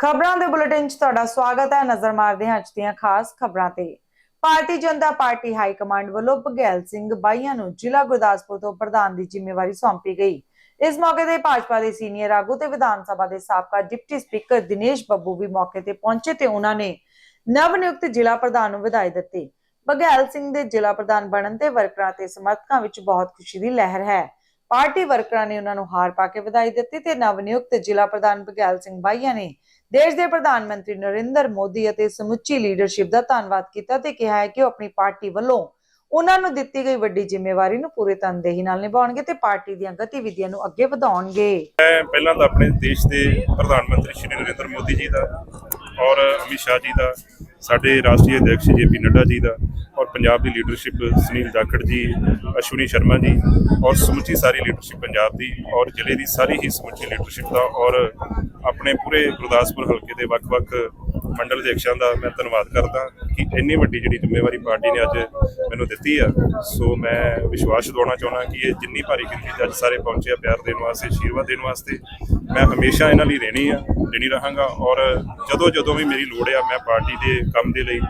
ਖਬਰਾਂ ਦੇ ਬੁਲੇਟਿਨ 'ਚ ਤੁਹਾਡਾ ਸਵਾਗਤ ਹੈ। ਨਜ਼ਰ ਮਾਰਦੇ ਹਾਂ ਅੱਜ ਦੀਆਂ ਖਾਸ ਖਬਰਾਂ ਤੇ। Bharatiya Janata Party high command ਵੱਲੋਂ ਬਘੈਲ ਸਿੰਘ ਬਾਈਆਂ ਨੂੰ ਜ਼ਿਲ੍ਹਾ ਗੁਰਦਾਸਪੁਰ ਤੋਂ ਪ੍ਰਧਾਨ ਦੀ ਜ਼ਿੰਮੇਵਾਰੀ ਸੌਂਪੀ ਗਈ। ਇਸ ਮੌਕੇ ਤੇ ਭਾਜਪਾ ਦੇ ਸੀਨੀਅਰ ਆਗੂ ਤੇ ਵਿਧਾਨ ਸਭਾ ਦੇ ਸਾਬਕਾ ਡਿਪਟੀ ਸਪੀਕਰ ਦਿਨੇਸ਼ ਬੱਬੂ ਵੀ ਮੌਕੇ ਤੇ ਪਹੁੰਚੇ ਤੇ ਉਹਨਾਂ ਨੇ ਨਵ ਨਿਯੁਕਤ ਜ਼ਿਲ੍ਹਾ ਪ੍ਰਧਾਨ ਨੂੰ ਵਧਾਈ ਦਿੱਤੀ। ਬਘੈਲ ਸਿੰਘ ਦੇ ਜ਼ਿਲ੍ਹਾ ਪ੍ਰਧਾਨ ਬਣਨ ਤੇ ਵਰਕਰਾਂ ਤੇ ਸਮਰਥਕਾਂ ਵਿੱਚ ਬਹੁਤ ਖੁਸ਼ੀ ਦੀ ਲਹਿਰ ਹੈ। ਪਾਰਟੀ ਵਰਕਰਾਂ ਨੇ ਉਹਨਾਂ ਨੂੰ ਹਾਰ ਪਾ ਕੇ ਵਧਾਈ ਦਿੱਤੀ ਤੇ ਨਵ ਨਿਯੁਕਤ ਜ਼ਿਲ੍ਹਾ ਪ੍ਰਧਾਨ ਬਘੈਲ ਸਿੰਘ ਬਾਈਆਂ ਨੇ ਦੇਸ਼ ਦੇ ਪ੍ਰਧਾਨ ਮੰਤਰੀ ਨਰਿੰਦਰ ਮੋਦੀ ਅਤੇ ਸਮੁੱਚੀ ਲੀਡਰਸ਼ਿਪ ਦਾ ਧੰਨਵਾਦ ਕੀਤਾ ਤੇ ਕਿਹਾ ਹੈ ਕਿ ਉਹ ਆਪਣੀ ਪਾਰਟੀ ਵੱਲੋਂ ਉਹਨਾਂ ਨੂੰ ਦਿੱਤੀ ਗਈ ਵੱਡੀ ਜ਼ਿੰਮੇਵਾਰੀ ਨੂੰ ਪੂਰੇ ਤਨਦੇਹੀ ਨਾਲ ਨਿਭਾਉਣਗੇ ਤੇ ਪਾਰਟੀ ਦੀਆਂ ਗਤੀਵਿਧੀਆਂ ਨੂੰ ਅੱਗੇ ਵਧਾਉਣਗੇ। ਮੈਂ ਪਹਿਲਾਂ ਤਾਂ ਆਪਣੇ ਦੇਸ਼ ਦੇ ਪ੍ਰਧਾਨ ਮੰਤਰੀ ਸ਼੍ਰੀ ਨਰਿੰਦਰ ਮੋਦੀ ਜੀ ਦਾ ਔਰ ਅਮਿਤ ਸ਼ਾਹ ਜੀ ਦਾ ਸਾਡੇ ਰਾਸ਼ਟਰੀ ਅਧਿਕਸ਼ ਜੇਪੀ ਨੱਡਾ ਜੀ ਦਾ ਔਰ ਪੰਜਾਬ ਦੀ ਲੀਡਰਸ਼ਿਪ ਸੁਨੀਲ ਜਾਖੜ ਜੀ, ਅਸ਼ਵਨੀ ਸ਼ਰਮਾ ਜੀ ਔਰ ਸਮੁੱਚੀ ਸਾਰੀ ਲੀਡਰਸ਼ਿਪ ਪੰਜਾਬ ਦੀ ਔਰ ਜ਼ਿਲ੍ਹੇ ਦੀ ਸਾਰੀ ਹੀ ਸਮੁੱਚੀ ਲੀਡਰਸ਼ਿਪ ਦਾ ਔਰ ਆਪਣੇ ਪੂਰੇ ਗੁਰਦਾਸਪੁਰ ਹਲਕੇ ਦੇ ਵੱਖ-ਵੱਖ ਮੰਡਲ ਅਧਿਕਸ਼ਾਂ ਦਾ ਮੈਂ ਧੰਨਵਾਦ ਕਰਦਾ ਕਿ ਇੰਨੀ ਵੱਡੀ ਜਿਹੜੀ ਜ਼ਿੰਮੇਵਾਰੀ ਪਾਰਟੀ ਨੇ ਅੱਜ ਮੈਨੂੰ ਦਿੱਤੀ ਆ। ਸੋ ਮੈਂ ਵਿਸ਼ਵਾਸ ਦਿਵਾਉਣਾ ਚਾਹੁੰਦਾ ਕਿ ਇਹ ਜਿੰਨੀ ਭਾਰੀ ਗਿਣਤੀ 'ਚ ਅੱਜ ਸਾਰੇ ਪਹੁੰਚੇ ਆ ਪਿਆਰ ਦੇਣ ਵਾਸਤੇ ਆਸ਼ੀਰਵਾਦ ਦੇਣ ਵਾਸਤੇ, ਮੈਂ ਹਮੇਸ਼ਾ ਇਹਨਾਂ ਲਈ ਰਹਿਣੀ ਆ, ਰਹਿਣੀ ਰਹਾਂਗਾ ਔਰ ਜਦੋਂ ਜਦੋਂ ਵੀ ਮੇਰੀ ਲੋੜ ਆ, ਮੈਂ ਪਾਰਟੀ ਦੇ ਕੰਮ ਦੇ ਲਈ।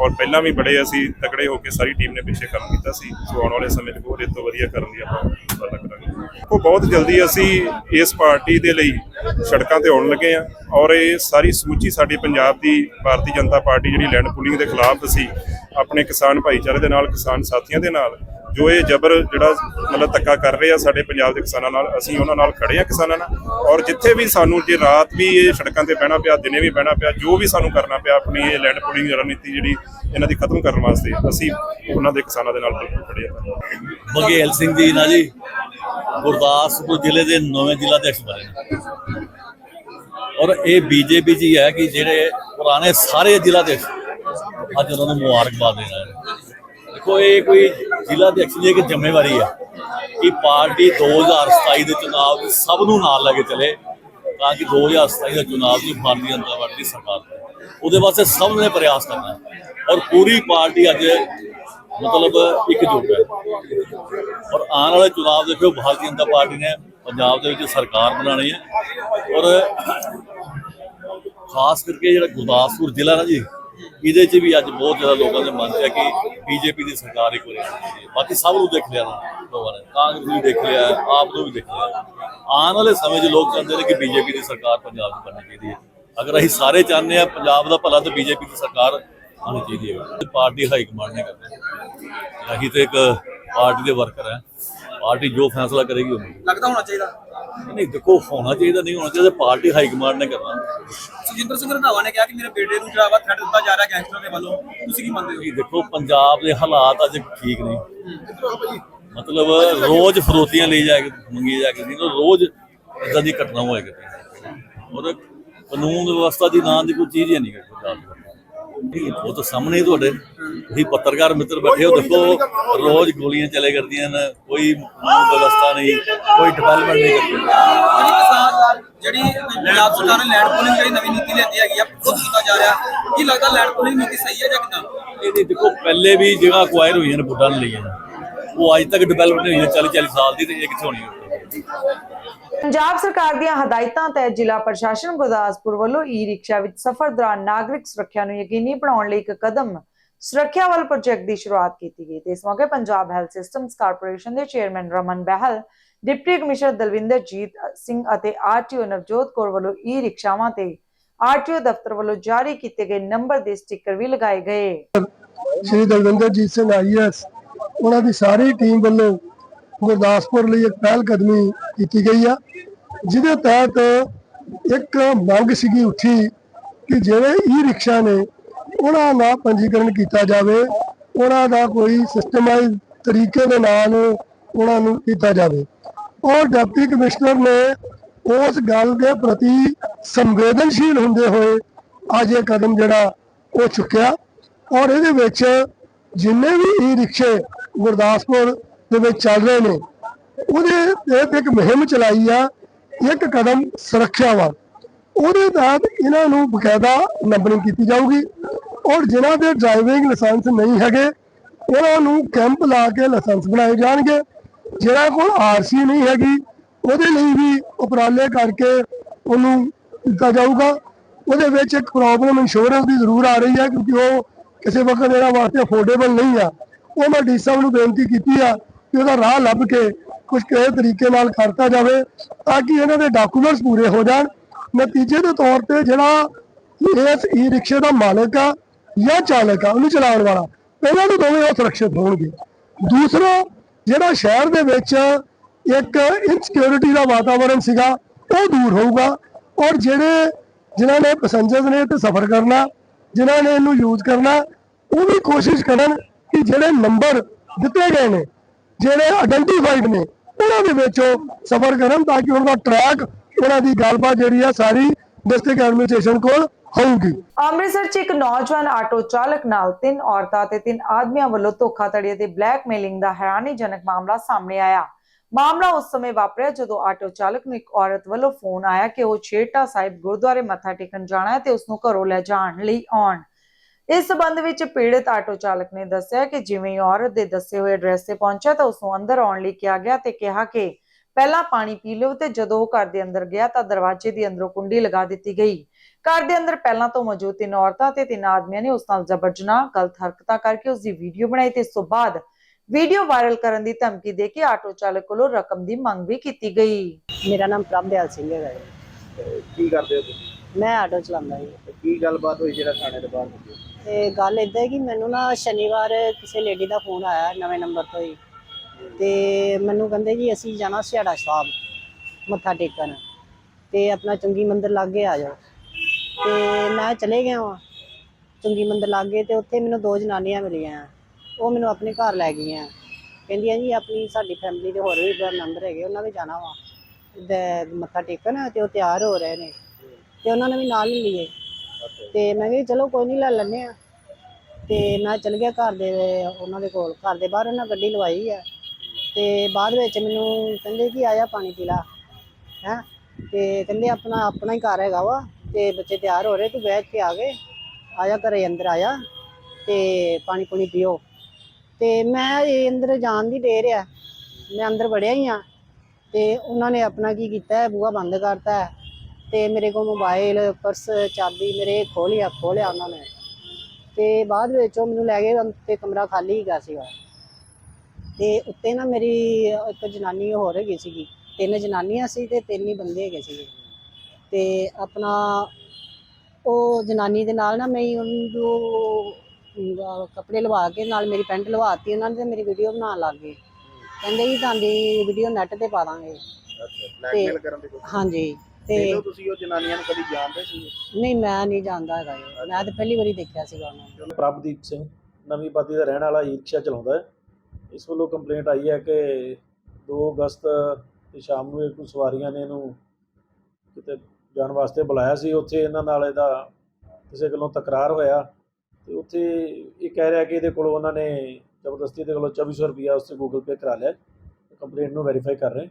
ਔਰ ਪਹਿਲਾਂ ਵੀ ਬੜੇ ਅਸੀਂ ਤਕੜੇ ਹੋ ਕੇ ਸਾਰੀ ਟੀਮ ਨੇ ਪਿੱਛੇ ਕੰਮ ਕੀਤਾ ਸੀ। ਸੋ ਆਉਣ ਵਾਲੇ ਸਮੇਂ 'ਚ ਹੋਰ ਇਹ ਤੋਂ ਵਧੀਆ ਕਰਨ ਦੀ ਆਪਾਂ ਗੱਲ ਕਰਾਂਗੇ। ਉਹ ਬਹੁਤ ਜਲਦੀ ਅਸੀਂ ਇਸ ਪਾਰਟੀ ਦੇ ਲਈ ਸੜਕਾਂ ਤੇ ਆਉਣ ਲੱਗੇ ਆ ਔਰ ਇਹ ਸਾਰੀ ਸੂਚੀ ਸਾਡੀ ਪੰਜਾਬ ਦੀ ਭਾਰਤੀ ਜਨਤਾ ਪਾਰਟੀ ਜਿਹੜੀ ਲੈਂਡ ਪੂਲਿੰਗ ਦੇ ਖਿਲਾਫ ਅਸੀਂ ਆਪਣੇ ਕਿਸਾਨ ਭਾਈਚਾਰੇ ਦੇ ਨਾਲ, ਕਿਸਾਨ ਸਾਥੀਆਂ ਦੇ ਨਾਲ ਜੋ ਇਹ ਜ਼ਬਰ ਜਿਹੜਾ ਮਤਲਬ ਧੱਕਾ ਕਰ ਰਹੇ ਆ ਸਾਡੇ ਪੰਜਾਬ ਦੇ ਕਿਸਾਨਾਂ ਨਾਲ, ਅਸੀਂ ਉਹਨਾਂ ਨਾਲ ਖੜੇ ਆ ਕਿਸਾਨਾਂ ਨਾਲ। ਔਰ ਜਿੱਥੇ ਵੀ ਸਾਨੂੰ ਜੇ ਰਾਤ ਵੀ ਇਹ ਸੜਕਾਂ ਤੇ ਬਹਿਣਾ ਪਿਆ, ਦਿਨੇ ਵੀ ਬਹਿਣਾ ਪਿਆ, ਜੋ ਵੀ ਸਾਨੂੰ ਕਰਨਾ ਪਿਆ, ਆਪਣੀ ਇਹ ਲੈਂਡ ਪੂਲਿੰਗ ਰਣਨੀਤੀ ਜਿਹੜੀ ਇਹਨਾਂ ਦੀ ਖਤਮ ਕਰਨ ਵਾਸਤੇ ਅਸੀਂ ਉਹਨਾਂ ਦੇ ਕਿਸਾਨਾਂ ਦੇ ਨਾਲ ਬਿਲਕੁਲ ਖੜੇ ਆ। ਬਘੇਲ ਸਿੰਘ ਜੀ ਨਾ ਜੀ, ਗੁਰਦਾਸਪੁਰ ਜ਼ਿਲ੍ਹੇ ਦੇ ਨਵੇਂ ਜ਼ਿਲ੍ਹਾ ਦੇ ਬਣੇ। ਨੇ। ਔਰ ਇਹ ਬੀਜੇਪੀ ਜੀ ਹੈ ਕਿ ਜਿਹੜੇ ਪੁਰਾਣੇ ਸਾਰੇ ਜ਼ਿਲ੍ਹਾ ਦੇ ਅੱਜ ਉਹਨਾਂ ਨੂੰ ਮੁਬਾਰਕਬਾਦ ਦੇਣਾ ਹੈ ਦੇਖੋ, ਇਹ ਕੋਈ ਜ਼ਿਲ੍ਹਾ ਅਧਿਕਸ਼ ਦੀ ਇੱਕ ਜ਼ਿੰਮੇਵਾਰੀ ਹੈ ਕਿ ਪਾਰਟੀ 2027 ਦੇ ਚੁਣਾਵ ਸਭ ਨੂੰ ਨਾਲ ਲੈ ਕੇ ਚਲੇ ਤਾਂ ਕਿ 2027 ਦਾ ਚੁਣਾਵ ਦੀ ਭਾਰਤੀ ਜਨਤਾ ਪਾਰਟੀ ਦੀ ਸਰਕਾਰ ਬਣੇ। ਉਹਦੇ ਵਾਸਤੇ ਸਭ ਨੇ ਪ੍ਰਯਾਸ ਕਰਨਾ ਹੈ ਔਰ ਪੂਰੀ ਪਾਰਟੀ ਅੱਜ ਮਤਲਬ ਇਕਜੁੱਟ ਹੈ ਔਰ ਆਉਣ ਵਾਲੇ ਚੁਣਾਵ ਦੇਖੋ ਭਾਰਤੀ ਜਨਤਾ ਪਾਰਟੀ ਨੇ ਪੰਜਾਬ ਦੇ ਵਿੱਚ ਸਰਕਾਰ ਬਣਾਉਣੀ ਹੈ ਔਰ ਖਾਸ ਕਰਕੇ ਜਿਹੜਾ ਗੁਰਦਾਸਪੁਰ ਜ਼ਿਲ੍ਹਾ ਨਾ ਜੀ ਇਹਦੇ 'ਚ ਵੀ ਅੱਜ ਬਹੁਤ ਜ਼ਿਆਦਾ ਲੋਕਾਂ ਦੇ ਮਨ 'ਚ ਹੈ ਕਿ ਬੀਜੇਪੀ ਦੀ ਸਰਕਾਰ ਇੱਕ ਵਾਰੀ ਆਉਣੀ ਚਾਹੀਦੀ ਹੈ। ਬਾਕੀ ਸਭ ਨੂੰ ਦੇਖ ਲਿਆ ਲੋਕਾਂ ਨੇ ਕਾਂਗਰਸ ਨੂੰ ਵੀ ਦੇਖ ਲਿਆ ਆਪ ਨੂੰ ਵੀ ਦੇਖ ਲਿਆ। ਆਉਣ ਵਾਲੇ ਸਮੇਂ 'ਚ ਲੋਕ ਚਾਹੁੰਦੇ ਨੇ ਕਿ ਬੀਜੇਪੀ ਦੀ ਸਰਕਾਰ ਪੰਜਾਬ 'ਚ ਬਣਨੀ ਚਾਹੀਦੀ ਹੈ। ਅਗਰ ਅਸੀਂ ਸਾਰੇ ਚਾਹੁੰਦੇ ਆ ਪੰਜਾਬ ਦਾ ਭਲਾ ਤਾਂ ਬੀਜੇਪੀ ਦੀ ਸਰਕਾਰ ਆਉਣੀ ਚਾਹੀਦੀ ਹੈ। ਪਾਰਟੀ ਹਾਈ ਕਮਾਂਡ ਨੇ ਕਰਨਾ ਅਸੀਂ ਤੇ ਇੱਕ ਪਾਰਟੀ ਦੇ ਵਰਕਰ ਹੈ। ਪਾਰਟੀ ਜੋ ਫੈਸਲਾ ਕਰੇਗੀ ਉਹ ਲੱਗਦਾ ਹੋਣਾ ਚਾਹੀਦਾ? ਨਹੀਂ ਦੇਖੋ ਹੋਣਾ ਚਾਹੀਦਾ ਨਹੀਂ ਹੋਣਾ ਚਾਹੀਦਾ ਪਾਰਟੀ ਹਾਈ ਕਮਾਂਡ ਨੇ ਕਰਨਾ। ਸੁਜਿੰਦਰ ਸਿੰਘ ਰੰਧਾਵਾ ਨੇ ਕਿਹਾ ਕਿ ਮੇਰੇ ਬੇਟੇ ਨੂੰ ਜਿਹੜਾ ਵਾ ਥ੍ਰੈਟ ਦਿੱਤਾ ਜਾ ਰਿਹਾ ਗੈਂਗਸਟਰ ਦੇ ਵੱਲੋਂ। ਤੁਸੀਂ ਕੀ ਮੰਨਦੇ ਹੋ? ਕਿ ਦੇਖੋ, ਪੰਜਾਬ ਦੇ ਹਾਲਾਤ ਅੱਜ ਠੀਕ ਨਹੀਂ ਮਤਲਬ ਰੋਜ਼ ਫਰੋਤੀਆਂ ਲਈ ਜਾ ਕੇ ਮੰਗੀ ਜਾ ਕੇ ਨਹੀਂ ਰੋਜ਼ ਇਦਾਂ ਦੀ ਘਟਨਾ ਹੋਇਆ ਕਰਦੀ ਔਰ ਕਾਨੂੰਨ ਵਿਵਸਥਾ ਦੀ ਨਾਂ ਦੀ ਕੋਈ ਚੀਜ਼ ਹੀ ਨਹੀਂ ਹੈ ਪੰਜਾਬ ਨਹੀਂ, ਉਹ ਤਾਂ ਸਾਹਮਣੇ ਹੀ ਤੁਹਾਡੇ। ਤੁਸੀਂ ਪੱਤਰਕਾਰ ਮਿੱਤਰ ਬੈਠੇ ਹੋ ਦੇਖੋ ਰੋਜ਼ ਗੋਲੀਆਂ ਚੱਲੇ ਕਰਦੀਆਂ ਨੇ ਕੋਈ ਵਿਵਸਥਾ ਨਹੀਂ ਕੋਈ ਡਿਵੈਲਪਮੈਂਟ ਨਹੀਂ ਕਰਦੀ। ਜਿਹੜੀ ਪੰਜਾਬ ਸਰਕਾਰ ਨੇ ਲੈਂਡ ਪੂਲਿੰਗ ਜਿਹੜੀ ਨਵੀਂ ਨੀਤੀ ਲਿਆਂਦੀ ਹੈਗੀ ਆ ਉਹ ਕੀਤਾ ਜਾ ਰਿਹਾ। ਕੀ ਲੱਗਦਾ ਲੈਂਡ ਪੂਲਿੰਗ ਨੀਤੀ ਸਹੀ ਹੈ ਜਾਂ ਕਿਦਾਂ? ਇਹਦੇ ਦੇਖੋ ਪਹਿਲੇ ਵੀ ਜਗ੍ਹਾ ਅਕਵਾਇਰ ਹੋਈਆਂ ਨੇ ਬੁੱਢਾਂ ਨੇ ਲਈਆਂ ਉਹ ਅੱਜ ਤੱਕ ਡਿਵੈਲਪ ਨਹੀਂ ਹੋਈਆਂ 40 40 ਸਾਲ ਦੀ ਤੇ ਇਹ ਕਿੱਥੇ ਹੋਣੀ ਹੈ? ਪੰਜਾਬ ਸਰਕਾਰ ਦੀਆਂ ਹਦਾਇਤਾਂ ਤਹਿਤ ਜ਼ਿਲ੍ਹਾ ਪ੍ਰਸ਼ਾਸਨ ਗੁਰਦਾਸਪੁਰ ਵੱਲੋਂ ਈ ਰਿਕਸ਼ਾ ਵਿੱਚ ਸਫ਼ਰ ਦੌਰਾਨ ਨਾਗਰਿਕ ਸੁਰੱਖਿਆ ਨੂੰ ਯਕੀਨੀ ਬਣਾਉਣ ਲਈ ਇੱਕ ਕਦਮ ਸੁਰੱਖਿਆ ਵੱਲ ਪ੍ਰੋਜੈਕਟ ਦੀ ਸ਼ੁਰੂਆਤ ਕੀਤੀ ਗਈ ਤੇ ਇਸ ਮੌਕੇ ਪੰਜਾਬ ਹੈਲਥ ਸਿਸਟਮਸ ਕਾਰਪੋਰੇਸ਼ਨ ਦੇ chairman Raman Behl, deputy commissioner Dalvinderjit Singh ਅਤੇ ਆਰਟੀਓ ਨਵਜੋਤ ਕੌਰ ਵੱਲੋਂ ਈ ਰਿਕਸ਼ਾਵਾਂ ਤੇ ਆਰਟੀਓ ਦਫ਼ਤਰ ਵੱਲੋਂ ਜਾਰੀ ਕੀਤੇ ਗਏ ਨੰਬਰ ਦੇ ਸਟicker ਵੀ ਲਗਾਏ ਗਏ। ਸ਼੍ਰੀ ਦਲਵਿੰਦਰਜੀਤ ਸਿੰਘ ਆਈਐਸ ਉਹਨਾਂ ਦੀ ਸਾਰੀ ਟੀਮ ਵੱਲੋਂ ਗੁਰਦਾਸਪੁਰ ਲਈ ਇੱਕ ਪਹਿਲ ਕਦਮੀ ਕੀਤੀ ਗਈ ਆ, ਜਿਹਦੇ ਤਹਿਤ ਇੱਕ ਮੰਗ ਸੀਗੀ ਉੱਠੀ ਕਿ ਜਿਹੜੇ ਈ ਰਿਕਸ਼ਾ ਨੇ, ਉਹਨਾਂ ਦਾ ਪੰਜੀਕਰਨ ਕੀਤਾ ਜਾਵੇ, ਉਹਨਾਂ ਦਾ ਕੋਈ ਸਿਸਟਮਾਈਜ਼ ਤਰੀਕੇ ਦੇ ਨਾਲ ਉਹਨਾਂ ਨੂੰ ਕੀਤਾ ਜਾਵੇ। ਔਰ ਡਿਪਟੀ ਕਮਿਸ਼ਨਰ ਨੇ ਉਸ ਗੱਲ ਦੇ ਪ੍ਰਤੀ ਸੰਵੇਦਨਸ਼ੀਲ ਹੁੰਦੇ ਹੋਏ ਅੱਜ ਇਹ ਕਦਮ ਜਿਹੜਾ ਉਹ ਚੁੱਕਿਆ। ਔਰ ਇਹਦੇ ਵਿੱਚ ਜਿੰਨੇ ਵੀ ਈ ਰਿਕਸ਼ੇ ਗੁਰਦਾਸਪੁਰ ਦੇ ਵਿੱਚ ਚੱਲ ਰਹੇ ਨੇ। ਉਹਦੇ ਤੇ ਇੱਕ ਮੁਹਿੰਮ ਚਲਾਈ ਆ, ਇੱਕ ਕਦਮ ਸੁਰੱਖਿਆ ਵੱਲ। ਉਹਦੇ ਤਹਿਤ ਇਹਨਾਂ ਨੂੰ ਬਕਾਇਦਾ ਨੰਬਰਿੰਗ ਕੀਤੀ ਜਾਊਗੀ। ਔਰ ਜਿਨ੍ਹਾਂ ਦੇ ਡਰਾਈਵਿੰਗ ਲਾਇਸੈਂਸ ਨਹੀਂ ਹੈਗੇ, ਉਹਨਾਂ ਨੂੰ ਕੈਂਪ ਲਾ ਕੇ ਲਾਇਸੈਂਸ ਬਣਾਏ ਜਾਣਗੇ। ਜਿਹੜਾ ਕੋਲ ਆਰਸੀ ਨਹੀਂ ਹੈਗੀ, ਉਹਦੇ ਲਈ ਵੀ ਉਪਰਾਲੇ ਕਰਕੇ ਉਹਨੂੰ ਦਿੱਤਾ ਜਾਊਗਾ। ਉਹਦੇ ਵਿੱਚ ਇੱਕ ਪ੍ਰੋਬਲਮ ਇੰਸ਼ੋਰੈਂਸ ਦੀ ਜ਼ਰੂਰ ਆ ਰਹੀ ਹੈ, ਕਿਉਂਕਿ ਉਹ ਕਿਸੇ ਵਕਤ ਜਿਹੜਾ ਵਾਸਤੇ ਅਫੋਰਡੇਬਲ ਨਹੀਂ ਆ। ਉਹ ਮੈਂ ਡੀ ਸਾਹਿਬ ਨੂੰ ਬੇਨਤੀ ਕੀਤੀ ਆ ਕਿ ਉਹਦਾ ਰਾਹ ਲੱਭ ਕੇ ਕੁਝ ਕਿਸੇ ਤਰੀਕੇ ਨਾਲ ਕਰਤਾ ਜਾਵੇ ਤਾਂ ਕਿ ਇਹਨਾਂ ਦੇ ਡਾਕੂਮੈਂਟਸ ਪੂਰੇ ਹੋ ਜਾਣ। ਨਤੀਜੇ ਦੇ ਤੌਰ ਤੇ ਜਿਹੜਾ ਇਸ ਈ ਰਿਕਸ਼ੇ ਦਾ ਮਾਲਕ ਆ ਜਾਂ ਚਾਲਕ ਆ, ਉਹਨੂੰ ਚਲਾਉਣ ਵਾਲਾ ਇਹਨਾਂ ਨੂੰ ਦੋਵੇਂ ਉਹ ਸੁਰੱਖਿਅਤ ਹੋਣਗੇ। ਦੂਸਰਾ, ਜਿਹੜਾ ਸ਼ਹਿਰ ਦੇ ਵਿੱਚ ਇੱਕ ਇਨਸਿਕਿਉਰਿਟੀ ਦਾ ਵਾਤਾਵਰਣ ਸੀਗਾ, ਉਹ ਦੂਰ ਹੋਊਗਾ ਔਰ ਜਿਹੜੇ, ਜਿਨ੍ਹਾਂ ਨੇ ਪੈਸੰਜਰਸ ਨੇ ਤੇ ਸਫ਼ਰ ਕਰਨਾ, ਜਿਨ੍ਹਾਂ ਨੇ ਇਹਨੂੰ ਯੂਜ਼ ਕਰਨਾ, ਉਹ ਵੀ ਕੋਸ਼ਿਸ਼ ਕਰਨ ਕਿ ਜਿਹੜੇ ਨੰਬਰ ਦਿੱਤੇ ਗਏ ਨੇ ਜਿਹੜੇ ਆਇਡੈਂਟੀਫਾਈਡ ਨੇ, ਉਹਨਾਂ ਦੇ ਵਿੱਚ ਸਫ਼ਰ ਕਰਨ ਤਾਂ ਕਿ ਉਹਨਾਂ ਦਾ ਟਰੈਕ ਉਹਨਾਂ ਦੀ ਗੱਲਬਾਤ ਜਿਹੜੀ ਆ ਸਾਰੀ ਡਿਸਟ੍ਰਿਕਟ ਐਡਮਿਨਿਸਟ੍ਰੇਸ਼ਨ ਕੋਲ ਹੋਊਗੀ। ਅੰਮ੍ਰਿਤਸਰ 'ਚ ਇੱਕ ਨੌਜਵਾਨ ਆਟੋ ਚਾਲਕ ਨਾਲ ਤਿੰਨ ਔਰਤਾਂ ਤੇ ਤਿੰਨ ਆਦਮੀਆਂ ਵੱਲੋਂ ਧੋਖਾਧੜੀ ਅਤੇ ਬਲੈਕਮੇਲਿੰਗ ਦਾ ਹੈਰਾਨੀਜਨਕ ਮਾਮਲਾ ਸਾਹਮਣੇ ਆਇਆ। ਮਾਮਲਾ ਉਸ ਸਮੇਂ ਵਾਪਰਿਆ ਜਦੋਂ ਆਟੋ ਚਾਲਕ ਨੂੰ ਇੱਕ ਔਰਤ ਵੱਲੋਂ ਫੋਨ ਆਇਆ ਕਿ ਉਹ ਛੇਟਾ ਸਾਹਿਬ ਗੁਰਦੁਆਰੇ ਮੱਥਾ ਟੇਕਣ ਜਾਣਾ ਹੈ ਤੇ ਉਸ ਨੂੰ ਘਰੋਂ ਲੈ ਜਾਣ ਲਈ ਆਉਣ। ਇਸ ਸਬੰਧ ਵਿੱਚ ਪੀੜਤ ਆਟੋ ਚਾਲਕ ਨੇ ਦੱਸਿਆ ਕਿ ਜਿਵੇਂ ਹੀ ਔਰਤ ਦੇ ਦੱਸੇ ਹੋਏ ਐਡਰੈਸ ਤੇ ਪਹੁੰਚਿਆ ਤਾਂ ਉਸ ਨੂੰ ਅੰਦਰ ਆਉਣ ਲਈ ਕਿਹਾ ਗਿਆ ਤੇ ਕਿਹਾ ਕਿ ਪਹਿਲਾਂ ਪਾਣੀ ਪੀ ਲਓ ਤੇ ਜਦੋਂ ਉਹ ਘਰ ਦੇ ਅੰਦਰ ਗਿਆ ਤਾਂ ਦਰਵਾਜ਼ੇ ਦੀ ਅੰਦਰੋਂ ਕੁੰਡੀ ਲਗਾ ਦਿੱਤੀ ਗਈ। ਘਰ ਦੇ ਅੰਦਰ ਪਹਿਲਾਂ ਤੋਂ ਮੌਜੂਦ ਤਿੰਨ ਔਰਤਾਂ ਤੇ ਤਿੰਨ ਆਦਮੀਆਂ ਨੇ ਉਸ ਨਾਲ ਜ਼ਬਰ ਜਨਾਹ ਗਲਤ ਹਰਕਤਾਂ ਕਰਕੇ ਉਸ ਦੀ ਵੀਡੀਓ ਬਣਾਈ ਤੇ ਇਸ ਤੋਂ ਬਾਅਦ ਵੀਡੀਓ ਵਾਇਰਲ ਕਰਨ ਦੀ ਧਮਕੀ ਦੇ ਕੇ ਆਟੋ ਚਾਲਕ ਕੋਲੋਂ ਰਕਮ ਦੀ ਮੰਗ ਵੀ ਕੀਤੀ ਗਈ। ਮੇਰਾ ਨਾਮ ਪ੍ਰਭਦਿਆਲ ਸਿੰਘ ਹੈਗਾ ਜੀ। ਕੀ ਕਰਦੇ ਹੋ ਤੁਸੀਂ? ਮੈਂ ਆਟੋ ਚਲਾਉਂਦਾ ਜੀ। ਕੀ ਗੱਲਬਾਤ ਹੋਈ ਜਿਹੜਾ ਥਾਣੇ ਦੇ ਬਾਹਰ ਹੋਈ ਤੇ ਗੱਲ ਇਦਾਂ ਹੈ ਕਿ ਮੈਨੂੰ ਨਾ ਸ਼ਨੀਵਾਰ ਕਿਸੇ ਲੇਡੀ ਦਾ ਫੋਨ ਆਇਆ ਨਵੇਂ ਨੰਬਰ ਤੋਂ ਹੀ। ਤੇ ਮੈਨੂੰ ਕਹਿੰਦੇ ਜੀ ਅਸੀਂ ਜਾਣਾ ਸਿਆੜਾ ਸਾਹਿਬ, ਮੱਥਾ ਟੇਕਣ। ਤੇ ਆਪਣਾ ਚੰਗੀ ਮੰਦਿਰ ਲਾਗੇ ਆ ਜਾਓ। ਤੇ ਮੈਂ ਚਲੇ ਗਿਆ ਵਾਂ, ਚੰਗੀ ਮੰਦਿਰ ਲਾਗੇ ਤੇ ਉੱਥੇ ਮੈਨੂੰ ਦੋ ਜਨਾਨੀਆਂ ਮਿਲੀਆਂ। ਉਹ ਮੈਨੂੰ ਆਪਣੇ ਘਰ ਲੈ ਗਈਆਂ। ਕਹਿੰਦੀਆਂ ਜੀ ਆਪਣੀ ਸਾਡੀ ਫੈਮਿਲੀ ਦੇ ਹੋਰ ਵੀ ਮੈਂਬਰ ਹੈਗੇ, ਉਹਨਾਂ ਵੀ ਜਾਣਾ ਵਾ। ਮੱਥਾ ਟੇਕਣ ਤੇ ਉਹ ਤਿਆਰ ਹੋ ਰਹੇ ਨੇ। ਤੇ ਉਹਨਾਂ ਨੇ ਵੀ ਨਾਲ ਹੀ ਲਈਏ ਤੇ ਮੈਂ ਕਿਹਾ ਚਲੋ ਕੋਈ ਨਹੀਂ ਲੈ ਲੈਂਦੇ ਆ ਤੇ ਮੈਂ ਚਲ ਗਿਆ ਘਰ ਦੇ, ਉਹਨਾਂ ਦੇ ਕੋਲ। ਘਰ ਦੇ ਬਾਹਰ ਉਹਨਾਂ ਗੱਡੀ ਲਵਾਈ ਆ। ਤੇ ਬਾਅਦ ਵਿੱਚ ਮੈਨੂੰ ਕਹਿੰਦੇ ਕਿ ਆਇਆ ਪਾਣੀ ਪੀ ਲਾ। ਹੈ? ਤੇ ਕਹਿੰਦੇ ਆਪਣਾ ਆਪਣਾ ਹੀ ਘਰ ਹੈਗਾ ਵਾ। ਤੇ ਬੱਚੇ ਤਿਆਰ ਹੋ ਰਹੇ, ਤੂੰ ਬੈਠ ਕੇ। ਆ ਗਏ ਆਇਆ ਘਰੇ, ਅੰਦਰ ਆਇਆ ਤੇ ਪਾਣੀ ਪੂਣੀ ਪੀਓ। ਤੇ ਮੈਂ ਇਹ ਅੰਦਰ ਜਾਣ ਦੀ ਦੇਰ ਆ। ਮੈਂ ਅੰਦਰ ਵੜਿਆ ਹੀ ਆ। ਤੇ ਉਹਨਾਂ ਨੇ ਆਪਣਾ ਕੀ ਕੀਤਾ ਬੂਹਾ ਬੰਦ ਕਰਤਾ ਹੈ। ਤੇ ਮੇਰੇ ਕੋਲ ਮੋਬਾਈਲ ਪਰਸ ਚਾਬੀ ਮੇਰੇ ਖੋਲਿਆ ਖੋਲਿਆ ਉਹਨਾਂ ਨੇ। ਤੇ ਬਾਅਦ ਵਿੱਚ ਉਹ ਮੈਨੂੰ ਲੈ ਗਏ ਤੇ ਕਮਰਾ ਖਾਲੀ ਹੈਗਾ ਸੀਗਾ। ਤੇ ਉੱਤੇ ਨਾ ਮੇਰੀ ਇੱਕ ਜਨਾਨੀ ਹੋਰ ਹੈਗੀ ਸੀਗੀ। ਤਿੰਨ ਜਨਾਨੀਆਂ ਸੀ ਤੇ ਤਿੰਨ ਹੀ ਬੰਦੇ ਹੈਗੇ ਸੀਗੇ। ਤੇ ਆਪਣਾ ਉਹ ਜਨਾਨੀ ਦੇ ਨਾਲ ਨਾ ਮੈਂ ਉਹਨੂੰ ਕੱਪੜੇ ਲਵਾ ਕੇ ਨਾਲ ਮੇਰੀ ਪੈਂਟ ਲਵਾਤੀ ਉਹਨਾਂ ਨੇ ਤੇ ਮੇਰੀ ਵੀਡੀਓ ਬਣਾਉਣ ਲੱਗ ਗਏ। ਕਹਿੰਦੇ ਜੀ ਤੁਹਾਡੀ ਵੀਡੀਓ ਨੈਟ ਤੇ ਪਾ ਦਾਂਗੇ। ਕੋਸ਼ਿਸ਼ ਹਾਂਜੀ। ਤੇ ਤੁਸੀਂ ਉਹ ਜਨਾਨੀਆਂ ਨੂੰ ਕਦੀ ਜਾਣਦੇ ਸੀ ਨਹੀਂ ਮੈਂ ਨਹੀਂ ਜਾਣਦਾ ਹੈਗਾ ਜੀ। ਮੈਂ ਤਾਂ ਪਹਿਲੀ ਵਾਰੀ ਦੇਖਿਆ ਸੀਗਾ ਉਹਨਾਂ ਨੂੰ। ਪ੍ਰਭਦੀਪ ਸਿੰਘ ਨਵੀਂ ਬਾਦੀ ਦਾ ਰਹਿਣ ਵਾਲਾ ਈ ਰਿਕਸ਼ਾ ਚਲਾਉਂਦਾ ਹੈ। ਇਸ ਵੱਲੋਂ ਕੰਪਲੇਂਟ ਆਈ ਹੈ ਕਿ 2 ਅਗਸਤ ਦੀ ਸ਼ਾਮ ਨੂੰ ਇੱਕ ਸਵਾਰੀਆਂ ਨੇ ਇਹਨੂੰ ਕਿਤੇ ਜਾਣ ਵਾਸਤੇ ਬੁਲਾਇਆ ਸੀ। ਉੱਥੇ ਇਹਨਾਂ ਨਾਲ ਇਹਦਾ ਕਿਸੇ ਗੱਲੋਂ ਤਕਰਾਰ ਹੋਇਆ ਤੇ ਉੱਥੇ ਇਹ ਕਹਿ ਰਿਹਾ ਕਿ ਇਹਦੇ ਕੋਲੋਂ ਉਹਨਾਂ ਨੇ ਜ਼ਬਰਦਸਤੀ ਦੇ ਕੋਲੋਂ 2400 ਰੁਪਇਆ ਉਸ ਤੇ ਗੂਗਲ ਪੇ ਕਰਾ ਲਿਆ। ਕੰਪਲੇਂਟ ਨੂੰ ਵੈਰੀਫਾਈ ਕਰ ਰਹੇ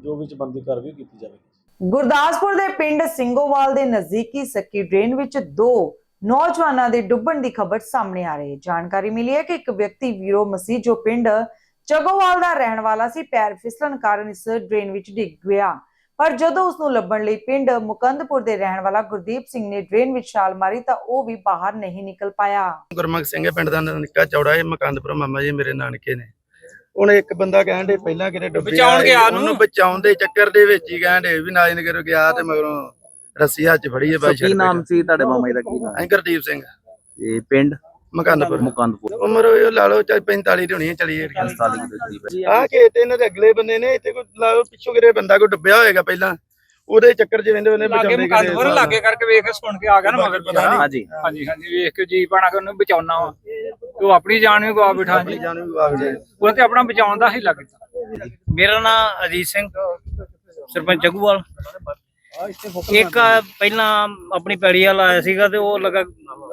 ਜੋ ਵੀ ਚ ਬੰਦੀ ਕਾਰਵਾਈ ਕੀਤੀ ਜਾਵੇਗੀ। ਗੁਰਦਾਸਪੁਰ ਦੇ ਪਿੰਡ ਸਿੰਘੋਵਾਲ ਦੇ ਨਜ਼ਦੀਕੀ ਸੱਕੀ ਡਰੇਨ ਵਿੱਚ ਦੋ ਨੌਜਵਾਨਾਂ ਦੇ ਡੁੱਬਣ ਦੀ ਖਬਰ ਸਾਹਮਣੇ ਆ ਰਹੀ ਹੈ। ਜਾਣਕਾਰੀ ਮਿਲੀ ਹੈ ਕਿ ਇੱਕ ਵਿਅਕਤੀ ਵੀਰੋ ਮਸੀਹ ਜੋ ਪਿੰਡ ਚਗੋਵਾਲ ਦਾ ਰਹਿਣ ਵਾਲਾ ਸੀ, ਪੈਰ ਫਿਸਲਣ ਕਾਰਨ ਇਸ ਡਰੇਨ ਵਿੱਚ ਡਿੱਗ ਗਿਆ। ਪਰ ਜਦੋਂ ਉਸ ਨੂੰ ਲੱਭਣ ਲਈ ਪਿੰਡ ਮੁਕੰਦਪੁਰ ਦੇ ਰਹਿਣ ਵਾਲਾ ਗੁਰਦੀਪ ਸਿੰਘ ਨੇ ਡਰੇਨ ਵਿੱਚ ਛਾਲ ਮਾਰੀ ਤਾਂ ਉਹ ਵੀ ਬਾਹਰ ਨਹੀਂ ਨਿਕਲ ਪਾਇਆ। ਗੁਰਮਖ ਸਿੰਘ ਪਿੰਡ ਦਾ ਨਿੱਕਾ ਚੌੜਾ ਇਹ ਮਕੰਦਪੁਰ ਮਾਮਾ ਜੀ ਮੇਰੇ ਨਾਨਕੇ ਨੇ। ਹੁਣ ਇੱਕ ਬੰਦਾ ਕਹਿਣ ਦੇ ਪਹਿਲਾਂ ਕਿਤੇ ਡੁੱਬਿਆ ਬਚਾਉਣ ਗਿਆ ਨੂੰ। ਉਹਨੂੰ? ਬਚਾਉਣ ਦੇ ਚੱਕਰ ਦੇ ਵਿੱਚ ਹੀ ਕਹਿਣ ਦੇ ਵੀ ਨਾਜਨਗਰ ਗਿਆ ਤੇ ਮਗਰੋਂ ਰੱਸੀ ਹੱਥ 'ਚ ਫੜੀ ਹੈ ਬਾਈ ਕੀ ਨਾਮ ਸੀ ਤੁਹਾਡੇ ਮਾਮਾ ਜੀ ਦਾ ਕੀ ਨਾਮ? ਗੁਰਦੀਪ ਸਿੰਘ। ਇਹ ਪਿੰਡ? ਮਕੰਦਪੁਰ। ਮੁਕੰਦਪੁਰ। ਉਮਰ ਉਹ ਲਾ ਲਓ ਚਾਹੇ 45 ਦੀ ਹੋਣੀ ਹੈ ਚਲੀ ਗਈ ਸਾਲੀ ਦੇ ਕਰੀਬ ਆ ਕੇ ਤੇ ਇਹਨਾਂ ਦੇ ਅਗਲੇ ਬੰਦੇ ਨੇ ਇੱਥੇ ਕੋਈ ਲਾ ਲਓ ਪਿੱਛੋਂ ਕਿਤੇ ਬੰਦਾ ਕੋਈ ਡੁੱਬਿਆ ਹੋਏਗਾ ਪਹਿਲਾਂ ਉਹਦੇ ਚੱਕਰ 'ਚ ਵੰਦੇ ਉਹਨੇ ਲਾਗੇ ਬਚਾਉਂਦੇ ਮੁਕੰਦਪੁਰ ਲਾਗੇ ਕਰਕੇ ਵੇਖ ਕੇ ਸੁਣ ਕੇ ਆ ਗਿਆ ਨਾ ਮਗਰ ਪਤਾ ਨਹੀਂ। ਹਾਂਜੀ। ਹਾਂਜੀ ਹਾਂਜੀ ਵੇਖ ਕੇ ਜੀ ਬਣਾ ਕੇ ਉਹਨੂੰ ਬਚਾਉਣਾ ਵਾ। ਤੂੰ ਆਪਣੀ ਜਾਨ ਵੀ ਗਵਾ ਬਿਠਾ ਜੀ ਜਾਨ ਵੀ ਗਵਾ ਗਏ ਉਹ ਤੇ ਆਪਣਾ ਬਚਾਉਣ ਦਾ ਹੀ ਲੱਗਦਾ ਮੇਰਾ ਨਾਮ ਅਜੀਤ ਸਿੰਘ ਸਰਪੰਚ ਜਗੂਵਾਲ। ਇੱਕ ਪਹਿਲਾਂ ਆਪਣੀ ਪੈੜੀ ਵਾਲਾ ਆਇਆ ਸੀਗਾ ਤੇ ਉਹ ਲਗਾ